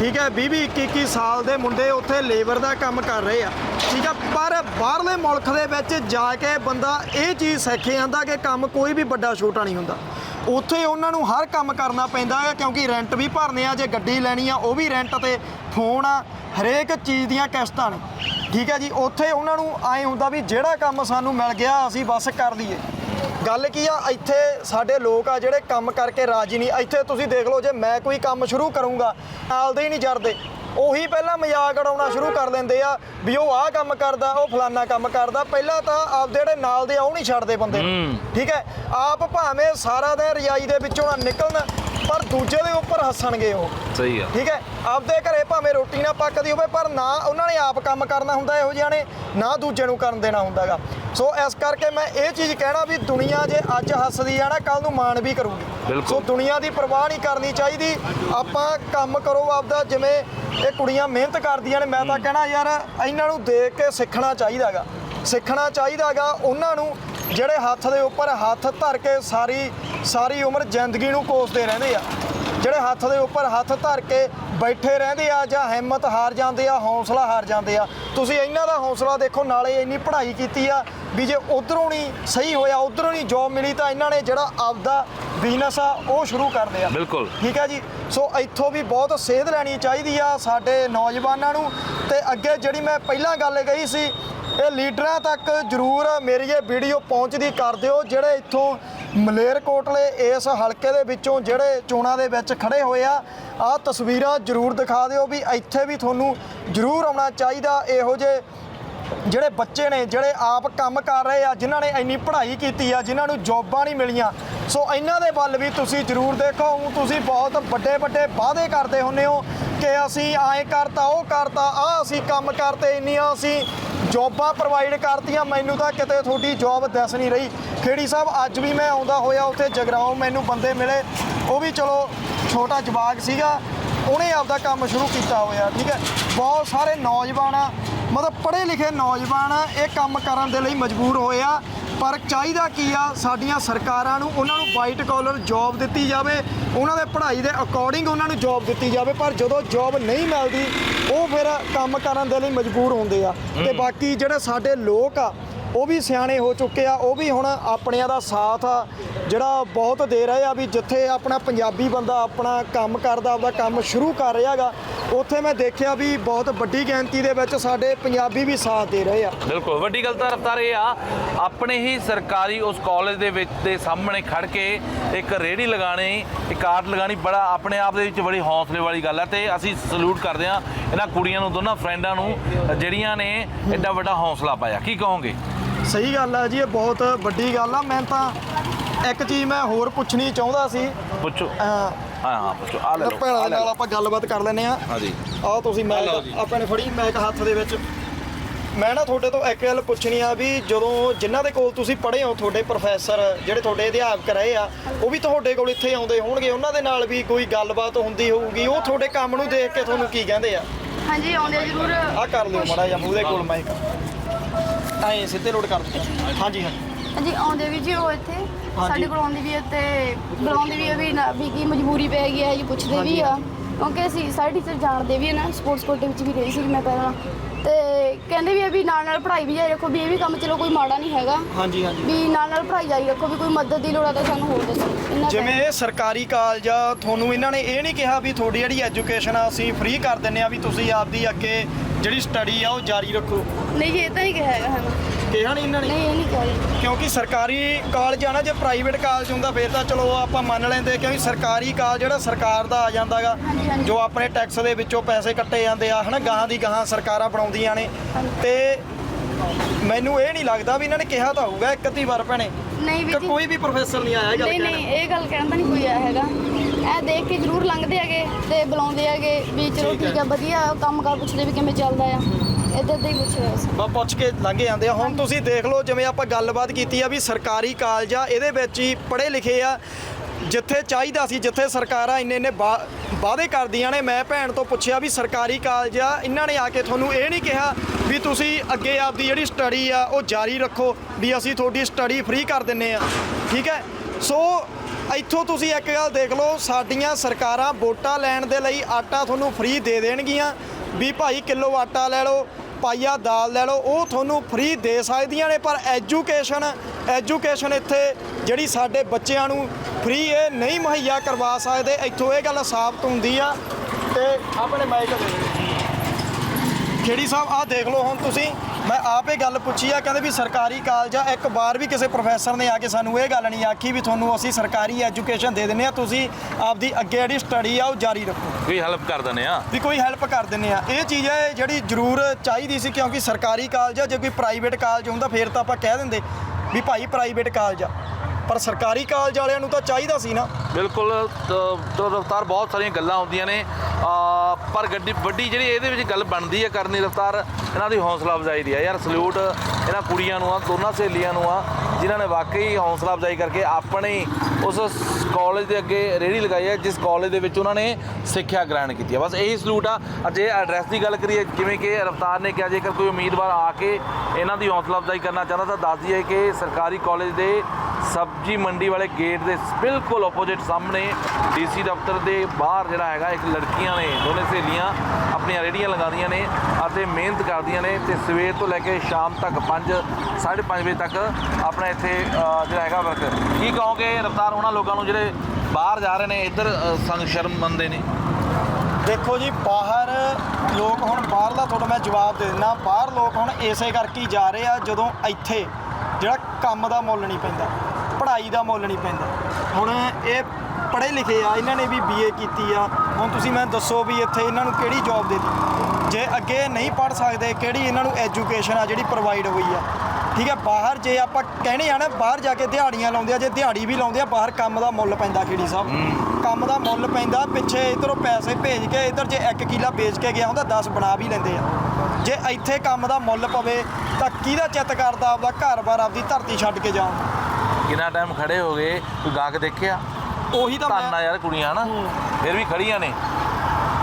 ਠੀਕ ਹੈ 20 20 21 21 ਸਾਲ ਦੇ ਮੁੰਡੇ ਉੱਥੇ ਲੇਬਰ ਦਾ ਕੰਮ ਕਰ ਰਹੇ ਆ। ਠੀਕ ਆ ਪਰ ਬਾਹਰਲੇ ਮੁਲਕ ਦੇ ਵਿੱਚ ਜਾ ਕੇ ਬੰਦਾ ਇਹ ਚੀਜ਼ ਸਿੱਖ ਜਾਂਦਾ ਕਿ ਕੰਮ ਕੋਈ ਵੀ ਵੱਡਾ ਛੋਟਾ ਨਹੀਂ ਹੁੰਦਾ। ਉੱਥੇ ਉਹਨਾਂ ਨੂੰ ਹਰ ਕੰਮ ਕਰਨਾ ਪੈਂਦਾ ਹੈ ਕਿਉਂਕਿ ਰੈਂਟ ਵੀ ਭਰਨੇ ਆ, ਜੇ ਗੱਡੀ ਲੈਣੀ ਆ, ਉਹ ਵੀ ਰੈਂਟ ਤੇ ਫੋਨ ਆ, ਹਰੇਕ ਚੀਜ਼ ਦੀਆਂ ਕਿਸ਼ਤਾਂ ਨੇ। ਠੀਕ ਹੈ ਜੀ, ਉੱਥੇ ਉਹਨਾਂ ਨੂੰ ਐ ਹੁੰਦਾ ਵੀ ਜਿਹੜਾ ਕੰਮ ਸਾਨੂੰ ਮਿਲ ਗਿਆ, ਅਸੀਂ ਬਸ ਕਰ ਲਈਏ ਗੱਲ ਕੀ ਆ ਇੱਥੇ ਸਾਡੇ ਲੋਕ ਆ ਜਿਹੜੇ ਕੰਮ ਕਰਕੇ ਰਾਜੀ ਨਹੀਂ। ਇੱਥੇ ਤੁਸੀਂ ਦੇਖ ਲਓ ਜੇ ਮੈਂ ਕੋਈ ਕੰਮ ਸ਼ੁਰੂ ਕਰੂੰਗਾ ਨਾਲ ਦੇ ਹੀ ਨਹੀਂ ਜਰਦੇ। ਉਹੀ ਪਹਿਲਾਂ ਮਜ਼ਾਕ ਉਡਾਉਣਾ ਸ਼ੁਰੂ ਕਰ ਦਿੰਦੇ ਆ ਵੀ ਉਹ ਆਹ ਕੰਮ ਕਰਦਾ ਉਹ ਫਲਾਨਾ ਕੰਮ ਕਰਦਾ। ਪਹਿਲਾਂ ਤਾਂ ਆਪ ਜਿਹੜੇ ਨਾਲ ਦੇ ਆ ਉਹ ਨਹੀਂ ਛੱਡਦੇ ਬੰਦੇ। ਨੂੰ ਠੀਕ ਹੈ? ਆਪ ਭਾਵੇਂ ਸਾਰਾ ਦਿਨ ਰਜਾਈ ਦੇ ਵਿੱਚੋਂ ਨਾ ਨਿਕਲਣ ਪਰ ਦੂਜੇ ਦੇ ਉੱਪਰ ਹੱਸਣਗੇ ਉਹ। ਸਹੀ ਆ। ਠੀਕ ਹੈ? ਆਪਦੇ ਘਰੇ ਭਾਵੇਂ ਰੋਟੀ ਨਾ ਪੱਕਦੀ ਹੋਵੇ ਪਰ ਨਾ ਉਹਨਾਂ ਨੇ ਆਪ ਕੰਮ ਕਰਨਾ ਹੁੰਦਾ ਇਹੋ ਜਿਹਾ ਨੇ ਨਾ ਦੂਜੇ ਨੂੰ ਕਰਨ ਦੇਣਾ ਹੁੰਦਾਗਾ ਸੋ ਇਸ ਕਰਕੇ ਮੈਂ ਇਹ ਚੀਜ਼ ਕਹਿਣਾ ਵੀ ਦੁਨੀਆ ਜੇ ਅੱਜ ਹੱਸਦੀ ਆ ਨਾ ਕੱਲ ਨੂੰ ਮਾਣ ਵੀ ਕਰੂਗੀ। ਸੋ ਦੁਨੀਆ ਦੀ ਪਰਵਾਹ ਨਹੀਂ ਕਰਨੀ ਚਾਹੀਦੀ। ਆਪਾਂ ਕੰਮ ਕਰੋ ਆਪਦਾ ਜਿਵੇਂ ਇਹ ਕੁੜੀਆਂ ਮਿਹਨਤ ਕਰਦੀਆਂ ਨੇ ਮੈਂ ਤਾਂ ਕਹਿਣਾ ਯਾਰ ਇਹਨਾਂ ਨੂੰ ਦੇਖ ਕੇ ਸਿੱਖਣਾ ਚਾਹੀਦਾਗਾ ਸਿੱਖਣਾ ਚਾਹੀਦਾਗਾ। ਉਹਨਾਂ ਨੂੰ ਜਿਹੜੇ ਹੱਥ ਦੇ ਉੱਪਰ ਹੱਥ ਧਰ ਕੇ ਸਾਰੀ ਸਾਰੀ ਉਮਰ ਜ਼ਿੰਦਗੀ ਨੂੰ ਕੋਸਦੇ ਰਹਿੰਦੇ ਆ। ਜਿਹੜੇ ਹੱਥ ਦੇ ਉੱਪਰ ਹੱਥ ਧਰ ਕੇ ਬੈਠੇ ਰਹਿੰਦੇ ਆ ਜਾਂ ਹਿੰਮਤ ਹਾਰ ਜਾਂਦੇ ਆ, ਹੌਸਲਾ ਹਾਰ ਜਾਂਦੇ ਆ। ਤੁਸੀਂ ਇਹਨਾਂ ਦਾ ਹੌਸਲਾ ਦੇਖੋ, ਨਾਲੇ ਇੰਨੀ ਪੜ੍ਹਾਈ ਕੀਤੀ ਆ ਵੀ ਜੇ ਉਧਰੋਂ ਨਹੀਂ ਸਹੀ ਹੋਇਆ ਉਧਰੋਂ ਨਹੀਂ ਜੌਬ ਮਿਲੀ ਤਾਂ ਇਹਨਾਂ ਨੇ ਜਿਹੜਾ ਆਪਦਾ ਬਿਜ਼ਨਸ ਆ ਉਹ ਸ਼ੁਰੂ ਕਰਦੇ ਆ ਬਿਲਕੁਲ। ਠੀਕ ਹੈ ਜੀ? ਸੋ ਇੱਥੋਂ ਵੀ ਬਹੁਤ ਸੇਧ ਲੈਣੀ ਚਾਹੀਦੀ ਆ ਸਾਡੇ ਨੌਜਵਾਨਾਂ ਨੂੰ। ਤੇ ਅੱਗੇ ਜਿਹੜੀ ਮੈਂ ਪਹਿਲਾਂ ਗੱਲ ਕਹੀ ਸੀ ਇਹ ਲੀਡਰਾਂ ਤੱਕ ਜਰੂਰ ਮੇਰੀ ਇਹ ਵੀਡੀਓ ਪਹੁੰਚਦੀ ਕਰ ਦਿਓ ਜਿਹੜੇ ਇੱਥੋਂ ਮਲੇਰਕੋਟਲੇ ਇਸ ਹਲਕੇ ਦੇ ਵਿੱਚੋਂ ਜਿਹੜੇ ਚੋਣਾਂ ਦੇ ਵਿੱਚ ਖੜੇ ਹੋਏ ਆ ਆਹ ਤਸਵੀਰਾਂ ਜਰੂਰ ਦਿਖਾ ਦਿਓ ਵੀ ਇੱਥੇ ਵੀ ਤੁਹਾਨੂੰ ਜਰੂਰ ਆਉਣਾ ਚਾਹੀਦਾ। ਇਹੋ ਜਿਹੇ ਜਿਹੜੇ ਬੱਚੇ ਨੇ, ਜਿਹੜੇ ਆਪ ਕੰਮ ਕਰ ਰਹੇ ਆ, ਜਿਨ੍ਹਾਂ ਨੇ ਇੰਨੀ ਪੜ੍ਹਾਈ ਕੀਤੀ ਆ, ਜਿਨ੍ਹਾਂ ਨੂੰ ਜੌਬਾਂ ਨਹੀਂ ਮਿਲੀਆਂ। ਸੋ ਇਹਨਾਂ ਦੇ ਵੱਲ ਵੀ ਤੁਸੀਂ ਜ਼ਰੂਰ ਦੇਖੋ। ਹੁਣ ਤੁਸੀਂ ਬਹੁਤ ਵੱਡੇ ਵੱਡੇ ਵਾਅਦੇ ਕਰਦੇ ਹੁੰਨੇ ਹੋ ਕਿ ਅਸੀਂ ਆਏ ਕਰਤਾ, ਉਹ ਕਰਤਾ ਆ ਅਸੀਂ ਕੰਮ ਕਰਤੇ, ਇੰਨੀਆਂ ਅਸੀਂ ਜੌਬਾਂ ਪ੍ਰੋਵਾਈਡ ਕਰਤੀਆਂ। ਮੈਨੂੰ ਤਾਂ ਕਿਤੇ ਤੁਹਾਡੀ ਜੌਬ ਦਿਸ ਨਹੀਂ ਰਹੀ। ਖੇੜੀ ਸਾਹਿਬ, ਅੱਜ ਵੀ ਮੈਂ ਆਉਂਦਾ ਹੋਇਆ ਉੱਥੇ ਜਗਰਾਉਂ, ਮੈਨੂੰ ਬੰਦੇ ਮਿਲੇ। ਉਹ ਵੀ ਚਲੋ, ਛੋਟਾ ਜਵਾਕ ਸੀਗਾ। ਉਹਨੇ ਆਪਦਾ ਕੰਮ ਸ਼ੁਰੂ ਕੀਤਾ ਹੋਇਆ ਠੀਕ ਹੈ? ਬਹੁਤ ਸਾਰੇ ਨੌਜਵਾਨ ਆ ਮਤਲਬ ਪੜ੍ਹੇ ਲਿਖੇ ਨੌਜਵਾਨ ਆ, ਇਹ ਕੰਮ ਕਰਨ ਦੇ ਲਈ ਮਜਬੂਰ ਹੋਏ ਆ। ਪਰ ਚਾਹੀਦਾ ਕੀ ਆ ਸਾਡੀਆਂ ਸਰਕਾਰਾਂ ਨੂੰ ਉਹਨਾਂ ਨੂੰ ਵਾਈਟ ਕਾਲਰ ਜੌਬ ਦਿੱਤੀ ਜਾਵੇ ਉਹਨਾਂ ਦੇ ਪੜ੍ਹਾਈ ਦੇ ਅਕੋਰਡਿੰਗ ਉਹਨਾਂ ਨੂੰ ਜੌਬ ਦਿੱਤੀ ਜਾਵੇ ਪਰ ਜਦੋਂ ਜੌਬ ਨਹੀਂ ਮਿਲਦੀ ਉਹ ਫਿਰ ਕੰਮ ਕਰਨ ਦੇ ਲਈ ਮਜਬੂਰ ਹੁੰਦੇ ਆ। ਤੇ ਬਾਕੀ ਜਿਹੜੇ ਸਾਡੇ ਲੋਕ ਆ ਉਹ ਵੀ ਸਿਆਣੇ ਹੋ ਚੁੱਕੇ ਆ, ਉਹ ਵੀ ਹੁਣ ਆਪਣਿਆਂ ਦਾ ਸਾਥ ਆ, ਜਿਹੜਾ ਬਹੁਤ ਦੇ ਰਹੇ ਆ ਵੀ ਜਿੱਥੇ ਆਪਣਾ ਪੰਜਾਬੀ ਬੰਦਾ ਆਪਣਾ ਕੰਮ ਕਰਦਾ, ਆਪਦਾ ਕੰਮ ਸ਼ੁਰੂ ਕਰ ਰਿਹਾਗਾ ਉੱਥੇ ਮੈਂ ਦੇਖਿਆ ਵੀ ਬਹੁਤ ਵੱਡੀ ਗਿਣਤੀ ਦੇ ਵਿੱਚ ਸਾਡੇ ਪੰਜਾਬੀ ਵੀ ਸਾਥ ਦੇ ਰਹੇ ਆ। ਬਿਲਕੁਲ, ਵੱਡੀ ਗੱਲ ਤਾਂ ਰਫਤਾਰ ਇਹ ਆ, ਆਪਣੇ ਹੀ ਸਰਕਾਰੀ ਉਸ ਕਾਲਜ ਦੇ ਵਿੱਚ ਦੇ ਸਾਹਮਣੇ ਖੜ ਕੇ ਇੱਕ ਰੇੜੀ ਲਗਾਣੀ ਇੱਕ ਆਰਟ ਲਗਾਣੀ ਬੜਾ ਆਪਣੇ ਆਪ ਦੇ ਵਿੱਚ ਬੜੀ ਹੌਸਲੇ ਵਾਲੀ ਗੱਲ ਆ ਤੇ ਅਸੀਂ ਸਲੂਟ ਕਰਦੇ ਹਾਂ ਇਹਨਾਂ ਕੁੜੀਆਂ ਨੂੰ, ਦੋਨਾਂ ਫਰੈਂਡਾਂ ਨੂੰ, ਜਿਹੜੀਆਂ ਨੇ ਐਡਾ ਵੱਡਾ ਹੌਸਲਾ ਪਾਇਆ। ਕੀ ਕਹੋਗੇ? ਸਹੀ ਗੱਲ ਆ ਜੀ ਇਹ ਬਹੁਤ ਵੱਡੀ ਗੱਲ ਆ। ਮੈਂ ਤਾਂ ਇੱਕ ਚੀਜ਼ ਮੈਂ ਹੋਰ ਪੁੱਛਣੀ ਚਾਹੁੰਦਾ ਸੀ। ਪੁੱਛੋ। ਹਾਂ ਹਾਂ ਪੁੱਛੋ। ਆ ਲੈ ਲਓ ਭੈਣਾਂ ਦੇ ਨਾਲ। ਆਪਾਂ ਗੱਲਬਾਤ ਕਰ ਲੈਨੇ ਆ ਹਾਂਜੀ। ਆਹ ਤੁਸੀਂ ਮੈਂ ਆਪਣੇ ਫੜੀ ਮੈਂ ਇੱਕ ਹੱਥ ਦੇ ਵਿੱਚ। ਮੈਂ ਨਾ ਤੁਹਾਡੇ ਤੋਂ ਇੱਕ ਗੱਲ ਪੁੱਛਣੀ ਆ ਵੀ ਜਦੋਂ ਜਿਨ੍ਹਾਂ ਦੇ ਕੋਲ ਤੁਸੀਂ ਪੜ੍ਹੇ ਹੋ ਤੁਹਾਡੇ ਪ੍ਰੋਫੈਸਰ ਜਿਹੜੇ ਤੁਹਾਡੇ ਅਧਿਆਪਕ ਰਹੇ ਆ ਉਹ ਵੀ ਤੁਹਾਡੇ ਕੋਲ ਇੱਥੇ ਆਉਂਦੇ ਹੋਣਗੇ? ਉਹਨਾਂ ਦੇ ਨਾਲ ਵੀ ਕੋਈ ਗੱਲਬਾਤ ਹੁੰਦੀ ਹੋਊਗੀ? ਉਹ ਤੁਹਾਡੇ ਕੰਮ ਨੂੰ ਦੇਖ ਕੇ ਤੁਹਾਨੂੰ ਕੀ ਕਹਿੰਦੇ ਆ? ਹਾਂਜੀ ਆਉਂਦੇ ਆ ਜ਼ਰੂਰ। ਆ ਕਰ ਲਿਓ ਮਾੜਾ ਜਿਹਾ ਮੂੰਹ ਦੇ ਕੋਲ ਮਾਈਕ ਐਂ ਸਿੱਧੇ ਲੋਡ ਕਰ ਦਿੱਤਾ। ਹਾਂਜੀ ਹਾਂਜੀ। ਹਾਂਜੀ ਆਉਂਦੇ ਵੀ ਜੀ ਉਹ ਇੱਥੇ। ਸਾਡੇ ਕੋਲ ਆਉਂਦੀ ਵੀ ਹੈ ਤੇ ਬੁਲਾਉਂਦੇ ਵੀ ਆ ਵੀ ਨਾ ਵੀ ਕੀ ਮਜਬੂਰੀ ਪੈ ਗਈ ਹੈ ਜੀ ਪੁੱਛਦੇ ਵੀ ਆ। ਕਿਉਂਕਿ ਅਸੀਂ ਸਾਰੇ ਟੀਚਰ ਜਾਣਦੇ ਵੀ ਆ ਨਾ ਸਪੋਰਟਸ ਕੋਟੇ ਵਿੱਚ ਵੀ ਰਹੀ ਸੀ ਮੈਂ ਪਹਿਲਾਂ। ਤੇ ਕਹਿੰਦੇ ਵੀ ਆ ਵੀ ਨਾਲ ਨਾਲ ਪੜ੍ਹਾਈ ਵੀ ਜਾਰੀ ਰੱਖੋ ਵੀ ਇਹ ਵੀ ਕੰਮ ਚਲੋ ਕੋਈ ਮਾੜਾ ਨਹੀਂ ਹੈਗਾ। ਹਾਂਜੀ ਹਾਂਜੀ। ਵੀ ਨਾਲ ਨਾਲ ਪੜ੍ਹਾਈ ਜਾਰੀ ਰੱਖੋ ਵੀ ਕੋਈ ਮਦਦ ਦੀ ਲੋੜ ਆ ਤਾਂ ਸਾਨੂੰ ਹੋਰ ਦੱਸੋ। ਜਿਵੇਂ ਇਹ ਸਰਕਾਰੀ ਕਾਲਜ ਆ ਤੁਹਾਨੂੰ ਇਹਨਾਂ ਨੇ ਇਹ ਨਹੀਂ ਕਿਹਾ ਵੀ ਤੁਹਾਡੀ ਜਿਹੜੀ ਐਜੂਕੇਸ਼ਨ ਆ ਅਸੀਂ ਫ੍ਰੀ ਕਰ ਦਿੰਨੇ ਆ ਵੀ ਤੁਸੀਂ ਆਪਦੀ ਅੱਗੇ ਜਿਹੜੀ ਸਟੱਡੀ ਆ ਉਹ ਜਾਰੀ ਰੱਖੋ। ਨਹੀਂ ਇਹ ਤਾਂ ਨਹੀਂ ਕਿਹਾ ਹੈਗਾ ਸਾਨੂੰ। ਕਿਹਾ ਨਹੀਂ ਇਹਨਾਂ ਨੇ? ਨਹੀਂ ਇਹ ਨਹੀਂ ਕਿਹਾ। ਜੀ ਕਿਉਂਕਿ ਸਰਕਾਰੀ ਕਾਲਜ ਆ ਨਾ ਜੇ ਪ੍ਰਾਈਵੇਟ ਕਾਲਜ ਹੁੰਦਾ ਫਿਰ ਤਾਂ ਚਲੋ ਆਪਾਂ ਮੰਨ ਲੈਂਦੇ ਕਿਉਂਕਿ ਸਰਕਾਰੀ ਕਾਲਜ ਜਿਹੜਾ ਸਰਕਾਰ ਦਾ ਆ ਜਾਂਦਾਗਾ ਜੋ ਆਪਣੇ ਟੈਕਸ ਦੇ ਵਿੱਚੋਂ ਪੈਸੇ ਕੱਟੇ ਜਾਂਦੇ ਆ ਹਨਾ ਗਾਹਾਂ ਦੀ ਗਾਹਾਂ ਸਰਕਾਰਾਂ ਬਣਾਉਂਦੀਆਂ ਨੇ। ਤੇ ਮੈਨੂੰ ਇਹ ਨਹੀਂ ਲੱਗਦਾ ਵੀ ਇਹਨਾਂ ਨੇ ਕਿਹਾ ਤਾਂ ਹੋਊਗਾ ਇੱਕ ਅੱਧੀ ਵਾਰ ਭੈਣੇ। ਨਹੀਂ ਜੀ। ਕੋਈ ਵੀ ਪ੍ਰੋਫੈਸਰ ਨਹੀਂ ਆਇਆ ਇਹ ਗੱਲ ਨਹੀਂ ਕਹਿਣ। ਨਹੀਂ ਇਹ ਗੱਲ ਕਹਿਣ ਦਾ ਨਹੀਂ ਕੋਈ ਆਇਆ ਹੈਗਾ। ਇਹ ਦੇਖ ਕੇ ਜ਼ਰੂਰ ਲੰਘਦੇ ਹੈਗੇ ਤੇ ਬੁਲਾਉਂਦੇ ਹੈਗੇ ਵੀ ਚਲੋ ਠੀਕ ਹੈ। ਵਧੀਆ ਕੰਮ ਕਾਰ ਪੁੱਛਦੇ ਵੀ ਕਿਵੇਂ ਚੱਲਦਾ ਆ। ਇੱਧਰ ਦੇ ਹੀ ਪੁੱਛ ਰਹੇ ਸੀ ਬਾ ਪੁੱਛ ਕੇ ਲੰਘੇ ਜਾਂਦੇ ਆ। ਹੁਣ ਤੁਸੀਂ ਦੇਖ ਲਓ ਜਿਵੇਂ ਆਪਾਂ ਗੱਲਬਾਤ ਕੀਤੀ ਆ ਵੀ ਸਰਕਾਰੀ ਕਾਲਜ ਆ ਇਹਦੇ ਵਿੱਚ ਹੀ ਪੜ੍ਹੇ ਲਿਖੇ ਆ। ਜਿੱਥੇ ਚਾਹੀਦਾ ਸੀ ਜਿੱਥੇ ਸਰਕਾਰਾਂ ਇੰਨੇ ਵਾ- ਵਾਅਦੇ ਕਰਦੀਆਂ ਨੇ ਮੈਂ ਭੈਣ ਤੋਂ ਪੁੱਛਿਆ ਵੀ ਸਰਕਾਰੀ ਕਾਲਜ ਆ ਇਹਨਾਂ ਨੇ ਆ ਕੇ ਤੁਹਾਨੂੰ ਇਹ ਨਹੀਂ ਕਿਹਾ ਵੀ ਤੁਸੀਂ ਅੱਗੇ ਆਪਦੀ ਜਿਹੜੀ ਸਟੱਡੀ ਆ ਉਹ ਜਾਰੀ ਰੱਖੋ ਵੀ ਅਸੀਂ ਤੁਹਾਡੀ ਸਟੱਡੀ ਫ੍ਰੀ ਕਰ ਦਿੰਨੇ ਆ। ਠੀਕ ਹੈ? ਸੋ ਇੱਥੋਂ ਤੁਸੀਂ ਇੱਕ ਗੱਲ ਦੇਖ ਲਓ, ਸਾਡੀਆਂ ਸਰਕਾਰਾਂ ਵੋਟਾਂ ਲੈਣ ਦੇ ਲਈ ਆਟਾ ਤੁਹਾਨੂੰ ਫ੍ਰੀ ਦੇ ਦੇਣਗੀਆਂ। ਵੀ ਭਾਈ ਕਿਲੋ ਆਟਾ ਲੈ ਲਓ ਪਾਈਆ ਦਾਲ ਲੈ ਲਓ, ਉਹ ਤੁਹਾਨੂੰ ਫ੍ਰੀ ਦੇ ਸਕਦੀਆਂ ਨੇ, ਪਰ ਐਜੂਕੇਸ਼ਨ ਐਜੂਕੇਸ਼ਨ ਇੱਥੇ ਜਿਹੜੀ ਸਾਡੇ ਬੱਚਿਆਂ ਨੂੰ ਫ੍ਰੀ ਇਹ ਨਹੀਂ ਮੁਹੱਈਆ ਕਰਵਾ ਸਕਦੇ। ਇੱਥੋਂ ਇਹ ਗੱਲ ਸਾਬਤ ਹੁੰਦੀ ਆ ਤੇ ਆਪਣੇ ਮਾਈਕ ਦੇ ਖੇੜੀ ਸਾਹਿਬ, ਆਹ ਦੇਖ ਲਓ ਹੁਣ ਤੁਸੀਂ। ਮੈਂ ਆਪੇ ਗੱਲ ਪੁੱਛੀ ਆ ਕਹਿੰਦੇ ਵੀ ਸਰਕਾਰੀ ਕਾਲਜ ਆ ਇੱਕ ਵਾਰ ਵੀ ਕਿਸੇ ਪ੍ਰੋਫੈਸਰ ਨੇ ਆ ਕੇ ਸਾਨੂੰ ਇਹ ਗੱਲ ਨਹੀਂ ਆਖੀ ਵੀ ਤੁਹਾਨੂੰ ਅਸੀਂ ਸਰਕਾਰੀ ਐਜੂਕੇਸ਼ਨ ਦੇ ਦਿੰਨੇ ਆ ਤੁਸੀਂ ਆਪਦੀ ਅੱਗੇ ਜਿਹੜੀ ਸਟੱਡੀ ਆ ਉਹ ਜਾਰੀ ਰੱਖੋ। ਕੋਈ ਹੈਲਪ ਕਰ ਦਿੰਦੇ ਆ? ਵੀ ਕੋਈ ਹੈਲਪ ਕਰ ਦਿੰਨੇ ਆ। ਇਹ ਚੀਜ਼ ਹੈ ਜਿਹੜੀ ਜ਼ਰੂਰ ਚਾਹੀਦੀ ਸੀ ਕਿਉਂਕਿ ਸਰਕਾਰੀ ਕਾਲਜ ਆ ਜੇ ਕੋਈ ਪ੍ਰਾਈਵੇਟ ਕਾਲਜ ਹੁੰਦਾ ਫਿਰ ਤਾਂ ਆਪਾਂ ਕਹਿ ਦਿੰਦੇ ਵੀ ਭਾਈ ਪ੍ਰਾਈਵੇਟ ਕਾਲਜ ਆ। ਪਰ ਸਰਕਾਰੀ ਕਾਲਜ ਵਾਲਿਆਂ ਨੂੰ ਤਾਂ ਚਾਹੀਦਾ ਸੀ ਨਾ। ਬਿਲਕੁਲ ਤੋਂ ਰਫਤਾਰ ਬਹੁਤ ਸਾਰੀਆਂ ਗੱਲਾਂ ਹੁੰਦੀਆਂ ਨੇ। ਆ, ਪਰ ਗੱਡੀ ਵੱਡੀ ਜਿਹੜੀ ਇਹਦੇ ਵਿੱਚ ਗੱਲ ਬਣਦੀ ਹੈ ਕਰਨੀ ਰਫਤਾਰ ਇਹਨਾਂ ਦੀ ਹੌਸਲਾ ਅਫਜ਼ਾਈ ਦੀ ਹੈ। ਯਾਰ ਸਲੂਟ ਇਹਨਾਂ ਕੁੜੀਆਂ ਨੂੰ ਆ ਦੋਨਾਂ ਸਹੇਲੀਆਂ ਨੂੰ ਆ ਜਿਨ੍ਹਾਂ ਨੇ ਵਾਕਈ ਹੌਸਲਾ ਅਫਜ਼ਾਈ ਕਰਕੇ ਆਪਣੇ ਉਸ ਕਾਲਜ ਦੇ ਅੱਗੇ ਰੇਹੜੀ ਲਗਾਈ ਹੈ ਜਿਸ ਕਾਲਜ ਦੇ ਵਿੱਚ ਉਹਨਾਂ ਨੇ ਸਿੱਖਿਆ ਗ੍ਰਹਿਣ ਕੀਤੀ ਹੈ। ਬਸ ਇਹੀ ਸਲੂਟ ਆ। ਅਜੇ ਐਡਰੈਸ ਦੀ ਗੱਲ ਕਰੀਏ ਜਿਵੇਂ ਕਿ ਰਫਤਾਰ ਨੇ ਕਿਹਾ ਜੇਕਰ ਕੋਈ ਉਮੀਦਵਾਰ ਆ ਕੇ ਇਹਨਾਂ ਦੀ ਹੌਸਲਾ ਅਫਜ਼ਾਈ ਕਰਨਾ ਚਾਹੁੰਦਾ ਤਾਂ ਦੱਸ ਦਈਏ ਕਿ ਸਰਕਾਰੀ ਕਾਲਜ ਦੇ ਸਬਜੀ ਮੰਡੀ ਵਾਲੇ ਗੇਟ ਦੇ ਬਿਲਕੁਲ ਆਪੋਜ਼ਿਟ ਸਾਹਮਣੇ ਡੀਸੀ ਦਫ਼ਤਰ ਦੇ ਬਾਹਰ ਜਿਹੜਾ ਹੈਗਾ ਇੱਕ ਲੜਕੀਆਂ ਨੇ ਦੋਨੇ ਸਹੇਲੀਆਂ ਆਪਣੀਆਂ ਰੇੜੀਆਂ ਲਗਾਉਂਦੀਆਂ ਨੇ ਅਤੇ ਮਿਹਨਤ ਕਰਦੀਆਂ ਨੇ ਤੇ ਸਵੇਰ ਤੋਂ ਲੈ ਕੇ ਸ਼ਾਮ ਤੱਕ 5 5:30 ਵਜੇ ਤੱਕ ਆਪਣਾ ਇੱਥੇ ਜਿਹੜਾ ਹੈਗਾ ਵਰਕ ਕੀ ਕਹੋਗੇ ਰਫਤਾਰ ਉਹਨਾਂ ਲੋਕਾਂ ਨੂੰ ਜਿਹੜੇ ਬਾਹਰ ਜਾ ਰਹੇ ਨੇ ਇੱਧਰ ਅ, ਸੰਗ ਸ਼ਰਮ ਮੰਨਦੇ ਨੇ? ਦੇਖੋ ਜੀ ਬਾਹਰ ਲੋਕ ਹੁਣ ਬਾਹਰਲਾ ਤੁਹਾਡਾ ਮੈਂ ਜਵਾਬ ਦੇ ਦਿੰਦਾ ਬਾਹਰ ਲੋਕ ਹੁਣ ਇਸੇ ਕਰਕੇ ਹੀ ਜਾ ਰਹੇ ਆ ਜਦੋਂ ਇੱਥੇ ਜਿਹੜਾ ਕੰਮ ਦਾ ਮੁੱਲ ਨਹੀਂ ਪੈਂਦਾ। ਪੜ੍ਹਾਈ ਦਾ ਮੁੱਲ ਨਹੀਂ ਪੈਂਦਾ। ਹੁਣ ਇਹ ਪੜ੍ਹੇ ਲਿਖੇ ਆ ਇਹਨਾਂ ਨੇ ਵੀ ਬੀਏ ਕੀਤੀ ਆ। ਹੁਣ ਤੁਸੀਂ ਮੈਨੂੰ ਦੱਸੋ ਵੀ ਇੱਥੇ ਇਹਨਾਂ ਨੂੰ ਕਿਹੜੀ ਜੌਬ ਦੇ ਦਿੱਤੀ? ਜੇ ਅੱਗੇ ਨਹੀਂ ਪੜ੍ਹ ਸਕਦੇ ਕਿਹੜੀ ਇਹਨਾਂ ਨੂੰ ਐਜੂਕੇਸ਼ਨ ਆ ਜਿਹੜੀ ਪ੍ਰੋਵਾਈਡ ਹੋਈ ਆ? ਠੀਕ ਹੈ ਬਾਹਰ ਜੇ ਆਪਾਂ ਕਹਿਣੇ ਆ ਨਾ ਬਾਹਰ ਜਾ ਕੇ ਦਿਹਾੜੀਆਂ ਲਾਉਂਦੇ ਆ ਜੇ ਦਿਹਾੜੀ ਵੀ ਲਾਉਂਦੇ ਆ ਬਾਹਰ ਕੰਮ ਦਾ ਮੁੱਲ ਪੈਂਦਾ ਖੇੜੀ ਸਾਹਿਬ। ਕੰਮ ਦਾ ਮੁੱਲ ਪੈਂਦਾ ਪਿੱਛੇ ਇਧਰੋਂ ਪੈਸੇ ਭੇਜ ਕੇ ਇਧਰ ਜੇ 1 ਕਿੱਲਾ ਵੇਚ ਕੇ ਗਿਆ ਹੁੰਦਾ 10 ਬਣਾ ਵੀ ਲੈਂਦੇ ਆ। ਜੇ ਇੱਥੇ ਕੰਮ ਦਾ ਮੁੱਲ ਪਵੇ ਤਾਂ ਕਿਹਦਾ ਚਿੱਤ ਕਰਦਾ ਆਪਦਾ ਘਰ-ਬਾਰ ਆਪਦੀ ਧਰਤੀ ਛੱਡ ਕੇ ਜਾਣ? ਕਿੰਨਾ ਟਾਈਮ ਖੜੇ ਹੋ ਗਏ ਕੋਈ ਗਾਹਕ ਦੇਖਿਆ? ਉਹੀ ਤਾਂ ਧੰਨ ਮੈਂ ਯਾਰ ਕੁੜੀਆਂ ਹਨਾ। ਫਿਰ ਵੀ ਖੜੀਆਂ ਨੇ।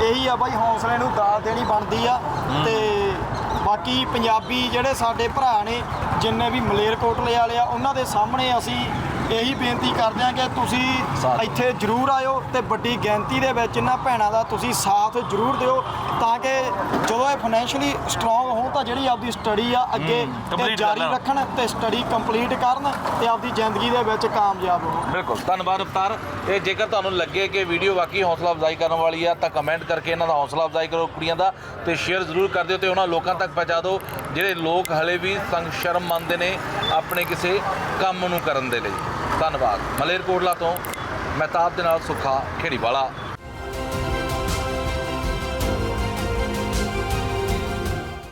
ਇਹੀ ਆ ਬਾਈ ਹੌਸਲੇ ਨੂੰ ਦਾਤ ਦੇਣੀ ਬਣਦੀ ਆ। ਤੇ ਬਾਕੀ ਪੰਜਾਬੀ ਜਿਹੜੇ ਸਾਡੇ ਭਰਾ ਨੇ ਜਿੰਨੇ ਵੀ ਮਲੇਰਕੋਟਲੇ ਵਾਲੇ ਆ ਉਹਨਾਂ ਦੇ ਸਾਹਮਣੇ ਅਸੀਂ ਇਹੀ ਬੇਨਤੀ ਕਰਦੇ ਹਾਂ ਕਿ ਤੁਸੀਂ ਇੱਥੇ ਜ਼ਰੂਰ ਆਇਓ ਤੇ ਵੱਡੀ ਗਿਣਤੀ ਦੇ ਵਿੱਚ ਇਹਨਾਂ ਭੈਣਾਂ ਦਾ ਤੁਸੀਂ ਸਾਥ ਜ਼ਰੂਰ ਦਿਓ ਤਾਂ ਕਿ ਜਦੋਂ ਇਹ ਫਾਈਨੈਂਸ਼ੀਅਲੀ ਸਟਰੋਂਗ ਹੋਣ ਤਾਂ ਜਿਹੜੀ ਆਪਦੀ ਸਟੱਡੀ ਆ ਅੱਗੇ ਜਾਰੀ। ਰੱਖਣ ਤੇ ਸਟੱਡੀ ਕੰਪਲੀਟ ਕਰਨ ਤੇ ਆਪਦੀ ਜ਼ਿੰਦਗੀ ਦੇ ਵਿੱਚ ਕਾਮਯਾਬ ਹੋਣ। ਬਿਲਕੁਲ। ਧੰਨਵਾਦ ਅਵਤਾਰ। ਇਹ ਜੇਕਰ ਤੁਹਾਨੂੰ ਲੱਗੇ ਕਿ ਵੀਡੀਓ ਵਾਕਈ ਹੌਸਲਾ ਅਫਜ਼ਾਈ ਕਰਨ ਵਾਲੀ ਆ ਤਾਂ ਕਮੈਂਟ ਕਰਕੇ ਇਹਨਾਂ ਦਾ ਹੌਸਲਾ ਅਫਜ਼ਾਈ ਕਰੋ ਕੁੜੀਆਂ ਦਾ ਤੇ ਸ਼ੇਅਰ ਜ਼ਰੂਰ ਕਰ ਦਿਓ ਤੇ ਉਹਨਾਂ ਲੋਕਾਂ ਤੱਕ ਪਹੁੰਚਾ ਦਿਓ ਜਿਹੜੇ ਲੋਕ ਹਲੇ ਵੀ ਸੰਗ ਸ਼ਰਮ ਮੰਨਦੇ ਨੇ ਆਪਣੇ ਕਿਸੇ ਕੰਮ ਨੂੰ ਕਰਨ ਦੇ ਲਈ। ਧੰਨਵਾਦ। ਮਲੇਰਕੋਟਲਾ ਤੋਂ ਮਹਿਤਾਬ ਦੇ ਨਾਲ ਸੁੱਖਾ ਖੇੜੀਵਾਲਾ।